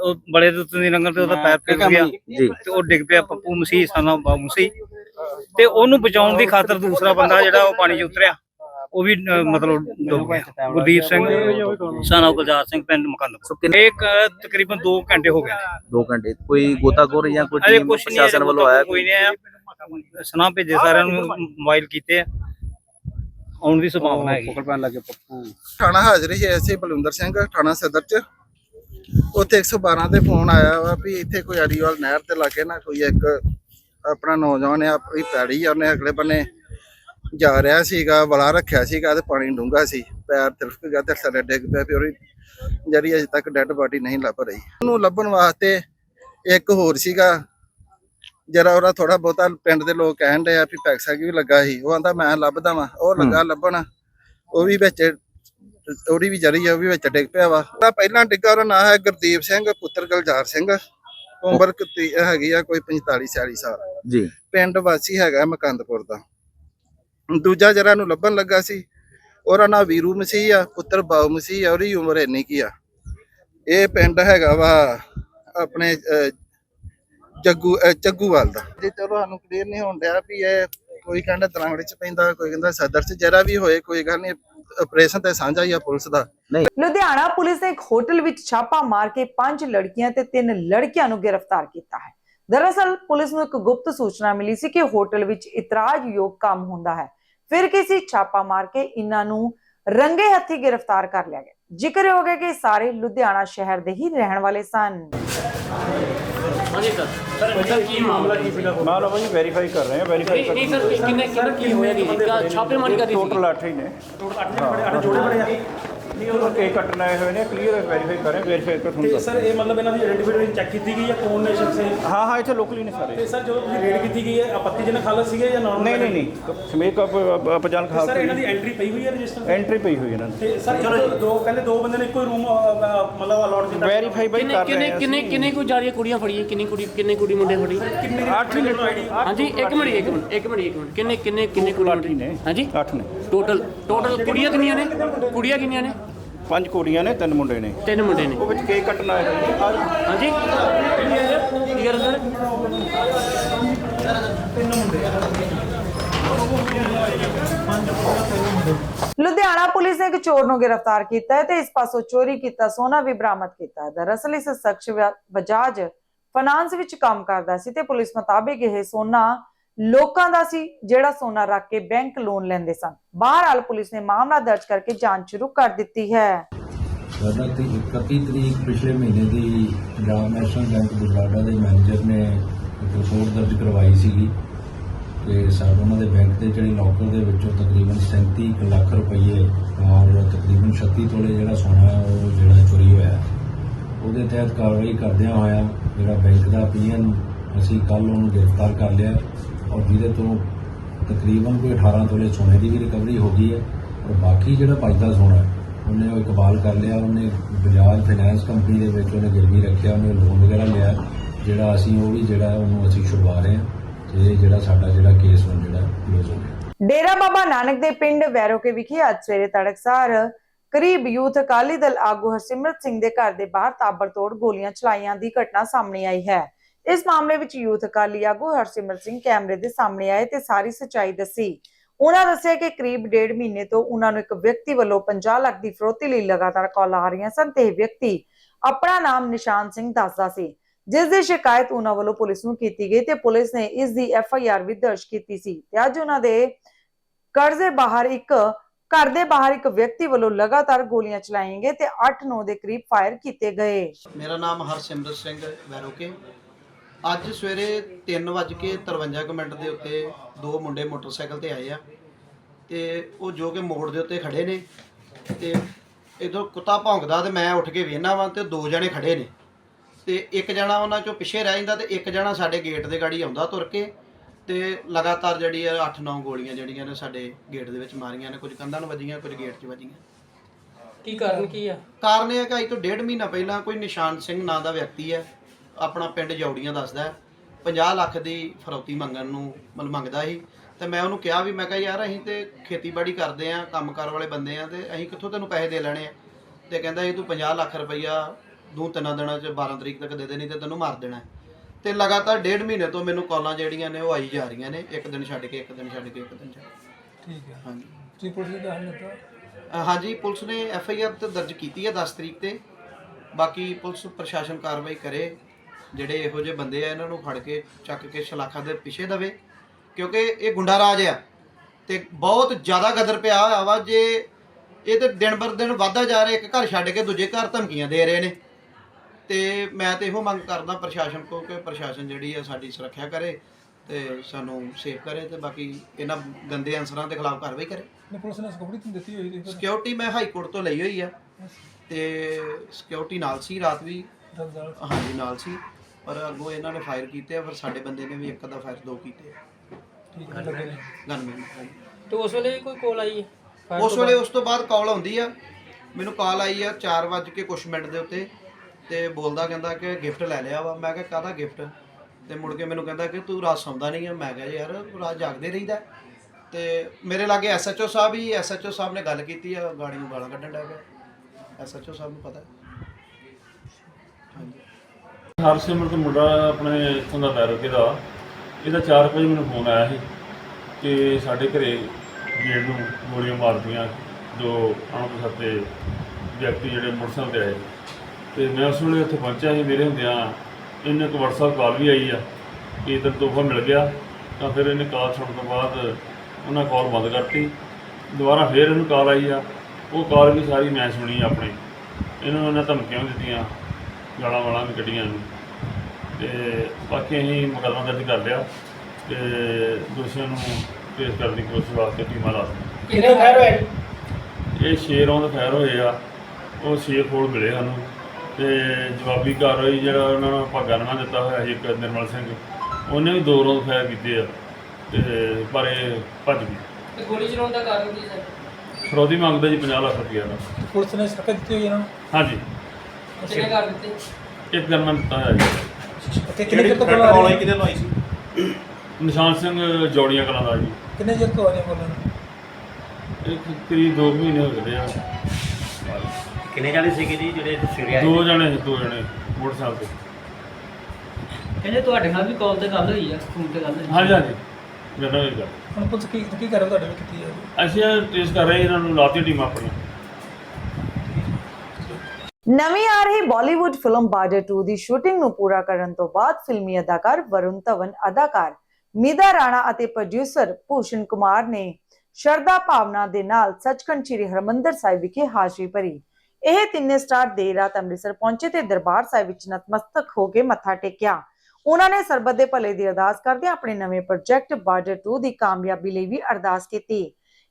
ਉਹ ਬੜੇ ਦੇ ਉੱਤੇ ਦੀ ਲੰਗਰ ਤੇ ਉਹਦਾ ਪੈਰ ਫਿਸ ਗਿਆ। ਜੀ। ਤੇ ਉਹ ਡਿੱਗ ਪਿਆ ਪੱਪੂ ਮਸੀਹ ਸਾਨਾ ਬਾਬੂ ਮਸੀਹ। ਤੇ ਉਹਨੂੰ ਬਚਾਉਣ ਦੀ ਖਾਤਰ ਦੂਸਰਾ ਬੰਦਾ ਜਿਹੜਾ ਉਹ ਪਾਣੀ 'ਚ ਉਤਰਿਆ। ਉਹ ਵੀ ਮਤਲਬ ਡੁੱਬ ਗਿਆ ਗੁਰਦੀਪ ਸਿੰਘ ਸਾਨਾ ਗੁਲਜ਼ਾਰ ਸਿੰਘ ਪਿੰਡ ਮਕੰਦਪੁਰ। ਇੱਕ ਤਕਰੀਬਨ 2 ਘੰਟੇ ਹੋ ਗਏ। 2 ਘੰਟੇ। ਕੋਈ ਗੋਤਾਖੋਰ ਜਾਂ ਕੋਈ ਅਜੇ ਟੀਮ ਕੁਛ ਨਹੀਂ ਪ੍ਰਸ਼ਾਸਨ ਵੱਲੋਂ ਆਇਆ ਕੋਈ ਨਹੀਂ ਆਇਆ। ਸੁਨਾ ਭੇਜੇ ਸਾਰਿਆਂ ਨੂੰ ਮੋਬਾਈਲ ਕੀਤੇ ਆ। ਆਉਣ ਦੀ ਸੰਭਾਵਨਾ ਹੈਗੀ। ਥਾਣਾ ਹਾਜ਼ਰ ਹੀ ਐਸਏ ਬਲਵਿੰਦਰ ਸਿੰਘ ਥਾਣਾ ਸਦਰ ਚ। ਉੱਥੇ 112 ਤੇ ਫੋਨ ਆਇਆ ਵਾ ਵੀ ਇੱਥੇ ਕੋਈ ਅੜੀਵਾਲ ਨਹਿਰ ਤੇ ਲਾਗੇ ਨਾ ਕੋਈ ਇੱਕ ਆਪਣਾ ਨੌਜਵਾਨ ਆ ਆਪਣੀ ਪੈੜੀ ਆ ਉਹਨੇ ਅਗਲੇ ਬੰਨੇ ਜਾ ਰਿਹਾ ਸੀਗਾ ਵਲਾ ਰੱਖਿਆ ਸੀਗਾ ਤੇ ਪਾਣੀ ਡੂੰਘਾ ਸੀ। ਪੈਰ ਤਿਲਕ ਗਿਆ ਤੇ ਥੱਲੇ ਡਿੱਗ ਪਿਆ ਫਿਰ ਉਹਦੀ ਜਿਹੜੀ ਅਜੇ ਤੱਕ ਡੈੱਡ ਬਾਡੀ ਨਹੀਂ ਲੱਭ ਰਹੀ। ਉਹਨੂੰ ਲੱਭਣ ਵਾਸਤੇ ਇੱਕ ਹੋਰ ਸੀਗਾ। ਜਰਾ ਉਹਦਾ ਥੋੜਾ ਬਹੁਤਾ ਪਿੰਡ ਦੇ ਲੋਕ ਕਹਿਣ ਆ ਵੀ ਪੈਕਸਾ ਕੀ ਵੀ ਲੱਗਾ ਸੀ। ਉਹ ਆਂਦਾ ਮੈਂ ਲੱਭਦਾ ਵਾਂ। ਉਹ ਲੱਗਾ ਲੱਭਣ। ਉਹ ਵੀ ਵਿੱਚ ਉਹਦੀ ਵੀ ਜਰੀ ਆ ਉਹ ਵੀ ਵਿੱਚ ਡਿੱਗ ਪਿਆ ਵਾ। ਉਹਦਾ ਪਹਿਲਾਂ ਡਿੱਗਾ ਉਹਦਾ ਨਾਂ ਹੈ ਗੁਰਦੀਪ ਸਿੰਘ ਪੁੱਤਰ ਗਲਜਾਰ ਸਿੰਘ। ਉਮਰ ਕਿਤੀ ਹੈਗੀ ਆ ਕੋਈ 45 46 ਸਾਲ। ਜੀ। ਪਿੰਡ ਵਾਸੀ ਹੈਗਾ ਮਕੰਦਪੁਰ ਦਾ। ਦੂਜਾ ਜਰਾ ਨੂੰ ਲੱਭਣ ਲੱਗਾ ਸੀ ਉਹਦਾ ਨਾਂ ਵੀਰੂ ਮਸੀਹ ਆ ਪੁੱਤਰ ਬਾਉ ਮਸੀਹ ਆ ਉਹਦੀ ਉਮਰ ਇੰਨੀ ਕੀ ਆ। ਇਹ ਪਿੰਡ ਹੈਗਾ ਵਾ ਆਪਣੇ ਜੱਗੂ ਅਹ, ਦਾ। ਜੀ ਚਲੋ ਸਾਨੂੰ ਕਲੀਅਰ ਨਹੀਂ ਹੋਣ ਡਿਆ ਵੀ ਇਹ ਕੋਈ ਕਹਿੰਦਾ ਤਲਾਂਗੜੇ ਚ ਪੈਂਦਾ ਕੋਈ ਕਹਿੰਦਾ ਸਦਰ ਚ ਜਿਹੜਾ ਵੀ ਹੋਏ ਕੋਈ ਗੱਲ ਨਹੀਂ ਆਪਰੇਸ਼ਨ ਤੇ ਸਾਂਝਾ ਹੀ ਆ ਪੁਲਿਸ ਦਾ। ਲੁਧਿਆਣਾ ਪੁਲਿਸ ਨੇ ਇੱਕ ਹੋਟਲ ਵਿੱਚ ਛਾਪਾ ਮਾਰ ਕੇ ਪੰਜ ਲੜਕੀਆਂ ਤੇ ਤਿੰਨ ਲੜਕਿਆਂ ਨੂੰ ਗ੍ਰਿਫਤਾਰ ਕੀਤਾ ਹੈ। ਦਰਅਸਲ ਪੁਲਿਸ ਨੂੰ ਇੱਕ ਗੁਪਤ ਸੂਚਨਾ ਮਿਲੀ ਸੀ ਕਿ ਹੋਟਲ ਵਿੱਚ ਇਤਰਾਜ਼ਯੋਗ ਕੰਮ ਹੁੰਦਾ ਹੈ। ਫਿਰ ਕਿਸੇ ਛਾਪਾ ਮਾਰ ਕੇ ਇਹਨਾਂ ਨੂੰ ਰੰਗੇ ਹੱਥੀ ਗ੍ਰਿਫਤਾਰ ਕਰ ਲਿਆ ਗਿਆ। ਜ਼ਿਕਰ ਹੋ ਗਿਆ ਕਿ ਸਾਰੇ ਲੁਧਿਆਣਾ ਸ਼ਹਿਰ ਦੇ ਹੀ ਰਹਿਣ ਵਾਲੇ ਸਨ। ਮਾਮਲਾ ਭਾਈ ਵੈਰੀਫਾਈ ਕਰ ਰਹੇ ਹਾਂ ਵੈਰੀਫਾਈ ਕਰ ਨਹੀਂ ਸਰ ਕਿੰਨੇ ਕਿੰਨੇ ਕੀ ਹੋਇਆ ਜੀ? ਛਾਪੇਮਾਰੀ ਕਰ ਰਹੀ ਸੀ। ਟੋਟਲ 8 ਹੀ ਨੇ। ਟੋਟਲ 8 ਬੜੇ 8 ਜੋੜੇ ਬੜੇ ਆ। ਨਹੀਂ ਉਹ ਕੇਕ ਕੱਟਣ ਆਏ ਹੋਏ ਨੇ ਕਲੀਅਰ ਵੈਰੀਫਾਈ ਕਰ ਰਹੇ ਹਾਂ ਵੈਰੀਫਾਈ ਕਰ ਤੁਹਾਨੂੰ ਸਰ ਇਹ ਮਤਲਬ ਇਹਨਾਂ ਦੀ ਆਇਡੈਂਟੀਫਿਕੇਸ਼ਨ ਚੈੱਕ ਕੀਤੀ ਗਈ ਹੈ ਕੌਣ ਨੇ ਸ਼ਖਸ ਇਹ? ਹਾਂ ਹਾਂ ਇੱਥੇ ਲੋਕਲੀ ਨੇ ਸਾਰੇ। ਤੇ ਸਰ ਜਦੋਂ ਤੁਸੀਂ ਰੇਡ ਕੀਤੀ ਗਈ ਹੈ ਆਪੱਤੀਜਨਕ ਹਾਲਤ ਸੀਗੇ ਜਾਂ ਨਾਰਮਲ ਨਹੀਂ ਨਹੀਂ ਨਹੀਂ। ਸਮੇਕ ਆਪ ਜਾਨ ਖਾਲ ਸਰ ਇਹਨਾਂ ਦੀ ਐਂਟਰੀ ਪਈ ਹੋਈ ਹੈ ਰਜਿਸਟਰ ਐਂਟਰੀ ਪਈ ਹੋਈ ਇਹਨਾਂ ਦੀ। ਤੇ ਸਰ ਜਦੋਂ ਦੋ ਕਹਿੰਦੇ ਦੋ ਬੰਦੇ ਨੇ ਇੱਕੋ ਹੀ ਰੂਮ ਮਤਲਬ ਅਲਾਟ ਕੀਤਾ। ਵੈਰੀਫਾਈ ਬਾਈ ਕਿੰਨੇ ਕਰ ਕਿੰਨੇ ਰਹੇ ਕਿੰਨੇ ਕਿੰਨੇ ਕੋ ਜਾ ਰਹੀਆਂ ਕੁੜੀਆਂ ਫੜੀਆਂ? ਕਿੰਨੀ ਕੁੜੀ ਕਿੰਨੇ ਕੁੜੀ ਮੁੰਡੇ ਫੜੀ ਕਿੰਨੇ 8 ਮਿੰਟ ਹਾਂਜੀ ਇੱਕ ਮਿੰਟ ਇੱਕ ਮਿੰਟ ਇੱਕ ਮਿੰਟ ਇੱਕ ਮਿੰਟ। ਕਿੰਨੇ ਕਿੰਨੇ ਕਿੰਨੇ ਕੁੜੀ ਅੱਠ ਹੀ ਨੇ। ਹਾਂਜੀ। 8 ਨੇ। ਟੋਟਲ ਟੋਟਲ ਕੁੜੀਆਂ ਕਿੰਨੀਆਂ ਨੇ? ਕੁੜੀਆਂ ਕਿੰਨੀਆਂ ਨੇ? ਪੰਜ ਕੁੜੀਆਂ ਨੇ ਤਿੰਨ ਮੁੰਡੇ ਨੇ। ਤਿੰਨ ਮੁੰਡੇ ਨੇ। ਉਹ ਵਿੱਚ ਕੇਕ ਕੱਟਣ ਨੇ ਜੀ। ਹਾਂਜੀ। ਕੀ ਕਰ ਸਰ ਲੁਧਿਆਣਾ ਪੁਲਿਸ ਨੇ ਇੱਕ ਚੋਰ ਨੂੰ ਗ੍ਰਿਫਤਾਰ ਕੀਤਾ ਹੈ ਤੇ ਇਸ ਪਾਸੋਂ ਚੋਰੀ ਕੀਤਾ ਸੋਨਾ ਵੀ ਬਰਾਮਦ ਕੀਤਾ ਹੈ। ਦਰਅਸਲ ਇਸ ਸ਼ਖਸ ਬਜਾਜ ਫਾਈਨਾਂਸ ਵਿੱਚ ਕੰਮ ਕਰਦਾ ਸੀ ਤੇ ਪੁਲਿਸ ਮੁਤਾਬਿਕ ਇਹ ਸੋਨਾ ਲੋਕਾਂ ਦਾ ਸੀ, ਜਿਹੜਾ ਸੋਨਾ ਰੱਖ ਕੇ ਬੈਂਕ ਲੋਨ ਲੈਂਦੇ ਸਨ। ਬਹਰਹਾਲ ਪੁਲਿਸ ਨੇ ਮਾਮਲਾ ਦਰਜ ਕਰਕੇ ਜਾਂਚ ਸ਼ੁਰੂ ਕਰ ਦਿੱਤੀ ਹੈ। ਸਾਡਾ ਤੇ 31 ਤਰੀਕ ਪਿਛਲੇ ਮਹੀਨੇ ਦੀ ਪੰਜਾਬ ਨੈਸ਼ਨਲ ਬੈਂਕ ਬੁਲਾਡਾ ਦੇ ਮੈਨੇਜਰ ਨੇ ਰਿਪੋਰਟ ਦਰਜ ਕਰਵਾਈ ਸੀਗੀ ਕਿ ਸਾਡੇ ਉਹਨਾਂ ਦੇ ਬੈਂਕ ਦੇ ਜਿਹੜੇ ਲੋਕਰ ਦੇ ਵਿੱਚੋਂ ਤਕਰੀਬਨ 37 ਲੱਖ ਰੁਪਏ ਔਰ ਤਕਰੀਬਨ 36 ਤੋਲੇ ਜਿਹੜਾ ਸੋਨਾ ਹੈ, ਉਹ ਜਿਹੜਾ ਚੋਰੀ ਹੋਇਆ। ਉਹਦੇ ਤਹਿਤ ਕਾਰਵਾਈ ਕਰਦਿਆਂ ਹੋਇਆ ਜਿਹੜਾ ਬੈਂਕ ਦਾ ਪੀਐਨ ਅਸੀਂ ਕੱਲ ਉਹਨੂੰ ਗ੍ਰਿਫਤਾਰ ਕਰ ਲਿਆ ਔਰ ਜਿਹਦੇ ਤੋਂ ਤਕਰੀਬਨ ਕੋਈ 18 ਤੋਲੇ ਸੋਨੇ ਦੀ ਵੀ ਰਿਕਵਰੀ ਹੋ ਗਈ ਹੈ ਔਰ ਬਾਕੀ ਜਿਹੜਾ ਬਚਦਾ ਸੋਨਾ ਉਹਨੇ ਉਹ ਇਕਬਾਲ ਕਰ ਲਿਆ, ਉਹਨੇ ਬਜਾਜ ਫਾਈਨੈਂਸ ਕੰਪਨੀ ਦੇ ਵਿੱਚ ਉਹਨੇ ਗਿਰਵੀ ਰੱਖਿਆ, ਉਹਨੇ ਲੋਨ ਵਗੈਰਾ ਲਿਆ, ਜਿਹੜਾ ਅਸੀਂ ਉਹ ਵੀ ਜਿਹੜਾ ਉਹਨੂੰ ਅਸੀਂ ਛੁਡਵਾ ਰਹੇ ਹਾਂ ਤੇ ਜਿਹੜਾ ਸਾਡਾ ਜਿਹੜਾ ਕੇਸ ਹੁਣ ਜਿਹੜਾ ਕਲੋਜ਼ ਹੋ ਗਿਆ। ਡੇਰਾ ਬਾਬਾ ਨਾਨਕ ਦੇ ਪਿੰਡ ਵੈਰੋਕੇ ਵਿਖੇ ਅੱਜ ਸਵੇਰੇ ਤੜਕਸਾਰ ਕਰੀਬ ਯੂਥ ਅਕਾਲੀ ਦਲ ਆਗੂ ਹਰਸਿਮਰਤ ਸਿੰਘ ਦੇ ਘਰ ਦੇ ਬਾਹਰ ਤਾਬੜਤੋੜ ਗੋਲੀਆਂ ਚਲਾਈਆਂ ਦੀ ਘਟਨਾ ਸਾਹਮਣੇ ਆਈ ਹੈ। ਇਸ ਮਾਮਲੇ ਵਿੱਚ ਯੂਥ ਅਕਾਲੀ ਆਗੂ ਹਰਸਿਮਰਤ ਸਿੰਘ ਕੈਮਰੇ ਦੇ ਸਾਹਮਣੇ ਆਏ ਤੇ ਸਾਰੀ ਸੱਚਾਈ ਦੱਸੀ। ਉਹਨਾਂ ਦੱਸਿਆ ਕਿ ਕਰੀਬ ਡੇਢ ਮਹੀਨੇ ਤੋਂ ਉਹਨਾਂ ਨੂੰ ਇੱਕ ਵਿਅਕਤੀ ਵੱਲੋਂ 50 ਲੱਖ ਦੀ ਫਰੋਤੀ ਲਈ ਲਗਾਤਾਰ ਕਾਲ ਆ ਰਹੀਆਂ ਸਨ ਤੇ ਇਹ ਵਿਅਕਤੀ ਆਪਣਾ ਨਾਮ ਨਿਸ਼ਾਨ ਸਿੰਘ ਦੱਸਦਾ ਸੀ। ਜਿਸ ਦੀ ਸ਼ਿਕਾਇਤ ਉਹਨਾਂ ਵੱਲੋਂ ਪੁਲਿਸ ਨੂੰ ਕੀਤੀ ਗਈ ਤੇ ਪੁਲਿਸ ਨੇ ਇਸ ਦੀ ਐਫ ਆਈ ਆਰ ਵੀ ਦਰਜ ਕੀਤੀ ਸੀ ਤੇ ਅੱਜ ਉਹਨਾਂ ਦੇ ਕਰਜ਼ੇ ਬਾਹਰ ਇੱਕ ਘਰ ਦੇ ਬਾਹਰ ਇੱਕ ਵਿਅਕਤੀ ਵੱਲੋਂ ਲਗਾਤਾਰ ਗੋਲੀਆਂ ਚਲਾਈਆਂ ਗਏ ਤੇ 8-9 ਦੇ ਕਰੀਬ ਫਾਇਰ ਕੀਤੇ ਗਏ। ਮੇਰਾ ਨਾਮ ਹਰਸਿਮਰਤ ਸਿੰਘ ਵੈਰੋਕੇ। ਅੱਜ ਸਵੇਰੇ 3:53 ਮਿੰਟ ਦੇ ਉੱਤੇ ਦੋ ਮੁੰਡੇ ਮੋਟਰਸਾਈਕਲ ਤੇ ਆਏ ਆ ਤੇ ਉਹ ਜੋ ਕਿ ਮੋੜ ਦੇ ਉੱਤੇ ਖੜੇ ਨੇ ਤੇ ਇਦੋਂ ਕੁੱਤਾ ਭੌਂਕਦਾ ਤੇ ਮੈਂ ਉੱਠ ਕੇ ਵੇਖਣਾ ਵਾਂ ਤੇ ਦੋ ਜਣੇ ਖੜੇ ਨੇ ਤੇ ਇੱਕ ਜਣਾ ਉਹਨਾਂ ਚੋਂ ਪਿੱਛੇ ਰਹਿ ਜਾਂਦਾ ਤੇ ਇੱਕ ਜਣਾ ਸਾਡੇ ਗੇਟ ਦੇ ਗਾੜੀ ਆਉਂਦਾ ਤੁਰ ਕੇ ਤੇ ਲਗਾਤਾਰ ਜਿਹੜੀ ਆ 8-9 ਗੋਲੀਆਂ ਜਿਹੜੀਆਂ ਨੇ ਸਾਡੇ ਗੇਟ ਦੇ ਵਿੱਚ ਮਾਰੀਆਂ ਨੇ ਕੁਝ ਕੰਧਾਂ ਨੂੰ ਵੱਜੀਆਂ ਕੁਝ ਗੇਟ 'ਚ ਵੱਜੀਆਂ। ਕੀ ਕਾਰਨ ਕੀ ਆ? ਕਾਰਨ ਇਹ ਹੈ ਕਿ ਅੱਜ ਤੋਂ ਡੇਢ ਮਹੀਨਾ ਪਹਿਲਾਂ ਕੋਈ ਨਿਸ਼ਾਨ ਸਿੰਘ ਨਾਂ ਦਾ ਵਿਅਕਤੀ ਹੈ ਆਪਣਾ ਪਿੰਡ ਜੌੜੀਆਂ ਦੱਸਦਾ ਹੈ। 50 ਲੱਖ ਦੀ ਫਰੌਤੀ ਮੰਗਣ ਨੂੰ ਮਤਲਬ ਮੰਗਦਾ ਸੀ ਤੇ ਮੈਂ ਉਹਨੂੰ ਕਿਹਾ ਵੀ ਮੈਂ ਕਿਹਾ ਯਾਰ ਅਸੀਂ ਤੇ ਖੇਤੀਬਾੜੀ ਕਰਦੇ ਆ ਕੰਮਕਾਰ ਵਾਲੇ ਬੰਦੇ ਆ ਤੇ ਅਸੀਂ ਕਿੱਥੋਂ ਤੈਨੂੰ ਪੈਸੇ ਦੇ ਲੈਣੇ ਆ? ਤੇ ਕਹਿੰਦਾ ਇਹ ਤੂੰ 50 ਲੱਖ ਰੁਪਈਆ ਦੋ ਤਿੰਨਾਂ ਦਿਨਾਂ ਚ 12 ਤਰੀਕ ਤੱਕ ਦੇ ਦੇ ਨਹੀਂ ਤੇ ਤੈਨੂੰ ਮਾਰ ਦੇਣਾ ਹੈ। ਤੇ ਲਗਾਤਾਰ ਡੇਢ ਮਹੀਨੇ ਤੋਂ ਮੈਨੂੰ ਕਾਲਾਂ ਜਿਹੜੀਆਂ ਨੇ ਉਹ ਆਈ ਜਾ ਰਹੀਆਂ ਨੇ ਇੱਕ ਦਿਨ ਛੱਡ ਕੇ ਇੱਕ ਦਿਨ ਛੱਡ ਕੇ ਇੱਕ ਦਿਨ ਛੱਡ ਕੇ। ਠੀਕ ਹੈ। ਹਾਂਜੀ। ਤੁਸੀਂ ਪੁਲਿਸ ਦਾ ਹਾਲ ਦਿੱਤਾ? ਅ, ਹਾਂਜੀ ਪੁਲਿਸ ਨੇ ਐਫ ਆਈ ਆਰ ਤੇ ਦਰਜ ਕੀਤੀ ਹੈ 10 ਤਰੀਕ ਤੇ। ਬਾਕੀ ਪੁਲਿਸ ਪ੍ਰਸ਼ਾਸਨ ਕਾਰਵਾਈ ਕਰੇ ਜਿਹੜੇ ਇਹੋ ਜਿਹੇ ਬੰਦੇ ਆ ਇਹਨਾਂ ਨੂੰ ਫੜ ਕੇ ਚੱਕ ਕੇ ਸ਼ਲਾਖਾ ਦੇ ਪਿੱਛੇ ਦਵੇ। ਕਿਉਂਕਿ ਇਹ ਗੁੰਡਾ ਰਾਜ ਆ ਤੇ ਬਹੁਤ ਜ਼ਿਆਦਾ ਗਦਰ ਪਿਆ ਹੋਇਆ ਵਾ ਜੇ ਇਹ ਤੇ ਦਿਨ ਬਰ ਦਿਨ ਵਧਦਾ ਜਾ ਰਿਹਾ ਇੱਕ ਘਰ ਛੱਡ ਕੇ ਦੂਜੇ ਘਰ ਧਮਕੀਆਂ ਦੇ ਰਹੇ ਨੇ। ਤੇ ਮੈਂ ਤੇ ਇਹੋ ਮੰਗ ਕਰਦਾ ਪ੍ਰਸ਼ਾਸਨ ਕੋ ਕਿ ਪ੍ਰਸ਼ਾਸਨ ਜਿਹੜੀ ਆ ਸਾਡੀ ਸੁਰੱਖਿਆ ਕਰੇ ਤੇ ਸਾਨੂੰ ਸੇਫ ਕਰੇ ਤੇ ਬਾਕੀ ਇਹਨਾਂ ਗੰਦੇ ਅਨਸਰਾਂ ਦੇ ਖਿਲਾਫ ਕਾਰਵਾਈ ਕਰੇ। ਪੁਲਿਸ ਨੇ ਸਿਕਿਉਰਿਟੀ ਦਿੱਤੀ ਹੋਈ ਸੀ ਸਿਕਿਉਰਿਟੀ ਮੈਂ ਹਾਈ ਕੋਰਟ ਤੋਂ ਲਈ ਹੋਈ ਆ। ਤੇ ਸਿਕਿਉਰਿਟੀ ਨਾਲ ਸੀ ਰਾਤ ਵੀ। ਹਾਂਜੀ ਨਾਲ ਸੀ। ਪਰ ਅੱਗੋਂ ਇਹਨਾਂ ਨੇ ਫਾਇਰ ਕੀਤੇ ਆ ਫਿਰ ਸਾਡੇ ਬੰਦੇ ਨੇ ਵੀ ਇੱਕ ਦਾ ਫਾਇਰ ਦੋ ਕੀਤੇ ਆ। ਗਨਮੈਨ ਤੇ ਉਸ ਵੇਲੇ ਕੋਈ ਕੋਲ ਆਈ? ਹੈ ਉਸ ਵੇਲੇ ਉਸ ਤੋਂ ਬਾਅਦ ਕਾਲ ਆਉਂਦੀ ਆ। ਮੈਨੂੰ ਕਾਲ ਆਈ ਆ 4 ਵਜੇ ਕੇ ਕੁਛ ਮਿੰਟ ਦੇ ਉੱਤੇ। ਤੇ ਬੋਲਦਾ ਕਹਿੰਦਾ ਕਿ ਗਿਫਟ ਲੈ ਲਿਆ ਵਾ। ਮੈਂ ਕਿਹਾ, ਕਾਹਦਾ ਗਿਫਟ? ਤੇ ਮੁੜ ਕੇ ਮੈਨੂੰ ਕਹਿੰਦਾ ਕਿ ਤੂੰ ਰਾਤ ਸੌਂਦਾ ਨਹੀਂ ਆ। ਮੈਂ ਕਿਹਾ, ਯਾਰ, ਰਾਤ ਜਾਗਦੇ ਰਹੀਦਾ। ਤੇ ਮੇਰੇ ਲਾਗੇ ਐਸਐਚਓ ਸਾਹਿਬ ਹੀ ਐਸਐਚਓ ਸਾਹਿਬ ਨੇ ਗੱਲ ਕੀਤੀ ਆ ਗਾੜੀ ਨੂੰ ਗਾਲਾਂ ਕੱਢਣ ਲੱਗ ਪਿਆ ਐਸਐਚਓ ਸਾਹਿਬ ਨੂੰ ਪਤਾ ਹੈ। ਹਰਸਿਮਰਤ ਮੁੰਡਾ ਆਪਣੇ ਇੱਥੋਂ ਦਾ ਬੈਰੋਕੇ ਦਾ। ਇਹਦਾ 4 ਵਜੇ ਮੈਨੂੰ ਫੋਨ ਆਇਆ ਸੀ ਕਿ ਸਾਡੇ ਘਰੇ ਗੇਟ ਨੂੰ ਗੋਲੀਆਂ ਮਾਰਦੀਆਂ। ਜੋ ਅਣਪਛਾਤੇ ਵਿਅਕਤੀ ਜਿਹੜੇ ਮੋਟਰਸਾਈਕਲ ਤੇ ਆਏ। ਤੇ ਮੈਂ ਉਸ ਵੇਲੇ ਉੱਥੇ ਪਹੁੰਚਿਆ ਸੀ ਮੇਰੇ ਹੁੰਦਿਆਂ। ਇਹਨੇ ਇੱਕ WhatsApp ਕਾਲ ਵੀ ਆਈ ਆ ਕਿ ਇਧਰ ਤੋਹਫਾ ਮਿਲ ਗਿਆ। ਤਾਂ ਫਿਰ ਇਹਨੇ ਕਾਲ ਸੁਣਨ ਤੋਂ ਬਾਅਦ ਉਹਨਾਂ ਕਾਲ ਬੰਦ ਕਰਤੀ। ਦੁਬਾਰਾ ਫਿਰ ਇਹਨੂੰ ਕਾਲ ਆਈ ਆ। ਉਹ ਕਾਲ ਵੀ ਸਾਰੀ ਮੈਂ ਸੁਣੀ ਆਪਣੇ। ਇਹਨੂੰ ਉਹਨਾਂ ਧਮਕੀਆਂ ਵੀ ਦਿੱਤੀਆਂ ਗਾਲਾਂ ਵਾਲਾਂ ਵੀ ਕੱਢੀਆਂ ਨੇ ਤੇ ਬਾਕੀ ਅਸੀਂ ਮੁਕੱਦਮਾ ਦਰਜ ਕਰ ਲਿਆ ਤੇ ਦੋਸ਼ੀਆਂ ਨੂੰ ਪੇਸ਼ ਕਰਨ ਦੀ ਕੋਸ਼ਿਸ਼ ਵਾਸਤੇ ਟੀਮਾਂ ਲਾ ਦਿੱਤੀਆਂ। ਕਿੰਨੇ ਫਾਇਰ ਹੋਏ? ਇਹ ਛੇ ਰੌਂਦ ਫਾਇਰ ਹੋਏ ਆ। ਉਹ ਛੇ ਖੋਲ ਮਿਲੇ ਸਾਨੂੰ। ਤੇ ਜਵਾਬੀ ਕਾਰਵਾਈ ਜਿਹੜਾ ਉਹਨਾਂ ਨੂੰ ਭਾਗਾ ਨਾ ਦਿੱਤਾ ਹੋਇਆ ਸੀ ਇੱਕ ਨਿਰਮਲ ਸਿੰਘ ਉਹਨੇ ਵੀ ਦੋ ਰੌਂਦ ਫਾਇਰ ਕੀਤੇ ਆ ਤੇ ਪਰ ਇਹ ਭੱਜ ਗਈ ਤੇ ਗੋਲੀ ਚਲਾਉਣ ਦਾ ਕਾਰਨ ਕੀ ਸਰ? ਫਰੋਦੀ ਮੰਗਦਾ ਜੀ 50 ਲੱਖ ਰੁਪਈਆ ਦਾ। ਪੁਲਿਸ ਨੇ ਸਖਤ ਦਿੱਤੀ ਹੋਈ ਇਹਨਾਂ ਨੂੰ? ਹਾਂਜੀ। ਕਿੰਨੇ ਕਰ ਦਿੱਤੇ? ਇੱਕ ਗਨਮੈਨ ਦਿੱਤਾ ਹੋਇਆ ਜੀ। ਤੇ ਕਿੰਨੇ ਚਿਰ ਤੋਂ ਕੋਲ ਆ ਰਹੀ ਹੈ? ਲਵਾਈ ਸੀ? ਨਿਸ਼ਾਨ ਸਿੰਘ ਜੋੜੀਆਂ ਕਲਾਂ ਦਾ ਜੀ। ਕਿੰਨੇ ਚਿਰ ਤੋਂ ਆ ਰਹੇ ਕੋਲ ਇੱਕ ਕਰੀਬ 2 ਮਹੀਨੇ ਹੋ ਗਏ ਆ। ਕਿੰਨੇ ਜਾਣੇ ਸੀਗੇ ਜੀ ਜਿਹੜੇ ਸਵੇਰੇ ਦੋ ਜਣੇ ਸੀ, ਦੋ ਜਣੇ ਮੋਟਰਸਾਈਕਲ ਤੇ। ਕਹਿੰਦੇ ਤੁਹਾਡੇ ਨਾਲ ਵੀ ਕਾਲ ਤੇ ਗੱਲ ਹੋਈ ਆ ਫੋਨ ਤੇ ਗੱਲ ਹੋਈ। ਹਾਂਜੀ ਹਾਂਜੀ। ਮੇਰੇ ਨਾਲ ਇਹ ਗੱਲ। ਹੁਣ ਪੁਲਿਸ ਕੀ ਕੀ ਕਰ ਰਹੀ ਤੁਹਾਡੇ ਵਿੱਚ ਕੀਤੀ ਹੈ? ਅਸੀਂ ਟ੍ਰੇਸ ਕਰ ਰਹੇ ਇਹਨਾਂ ਨੂੰ ਲਾਤੀ ਟੀਮ ਆਪਣੀ ਨਵੀਂ ਆ ਰਹੀ ਬਾਲੀਵੁੱਡ ਫਿਲਮ ਬਾਰਡਰ 2 ਦੀ ਸ਼ੂਟਿੰਗ ਨੂੰ ਪੂਰਾ ਕਰਨ ਤੋਂ ਬਾਅਦ ਫਿਲਮੀ ਅਦਾਕਾਰ ਵਰੁਣ ਧਵਨ ਅਦਾਕਾਰ ਮੀਦਾ ਰਾਣਾ ਅਤੇ ਪ੍ਰੋਡਿਊਸਰ ਭੂਸ਼ਣ ਕੁਮਾਰ ਨੇ ਸ਼ਰਧਾ ਭਾਵਨਾ ਦੇ ਨਾਲ ਸੱਚਖੰਡ ਸ੍ਰੀ ਹਰਮੰਦਰ ਸਾਹਿਬ ਵਿਖੇ ਹਾਜ਼ਰੀ ਭਰੀ। ਇਹ ਤਿੰਨੇ ਸਟਾਰ ਦੇਰ ਰਾਤ ਅੰਮ੍ਰਿਤਸਰ ਪਹੁੰਚੇ ਤੇ ਦਰਬਾਰ ਸਾਹਿਬ ਵਿੱਚ ਨਤਮਸਤਕ ਹੋ ਕੇ ਮੱਥਾ ਟੇਕਿਆ। ਉਹਨਾਂ ਨੇ ਸਰਬੱਤ ਦੇ ਭਲੇ ਦੀ ਅਰਦਾਸ ਕਰਦਿਆਂ ਆਪਣੇ ਨਵੇਂ ਪ੍ਰੋਜੈਕਟ ਬਾਰਡਰ 2 ਦੀ ਕਾਮਯਾਬੀ ਲਈ ਵੀ ਅਰਦਾਸ ਕੀਤੀ।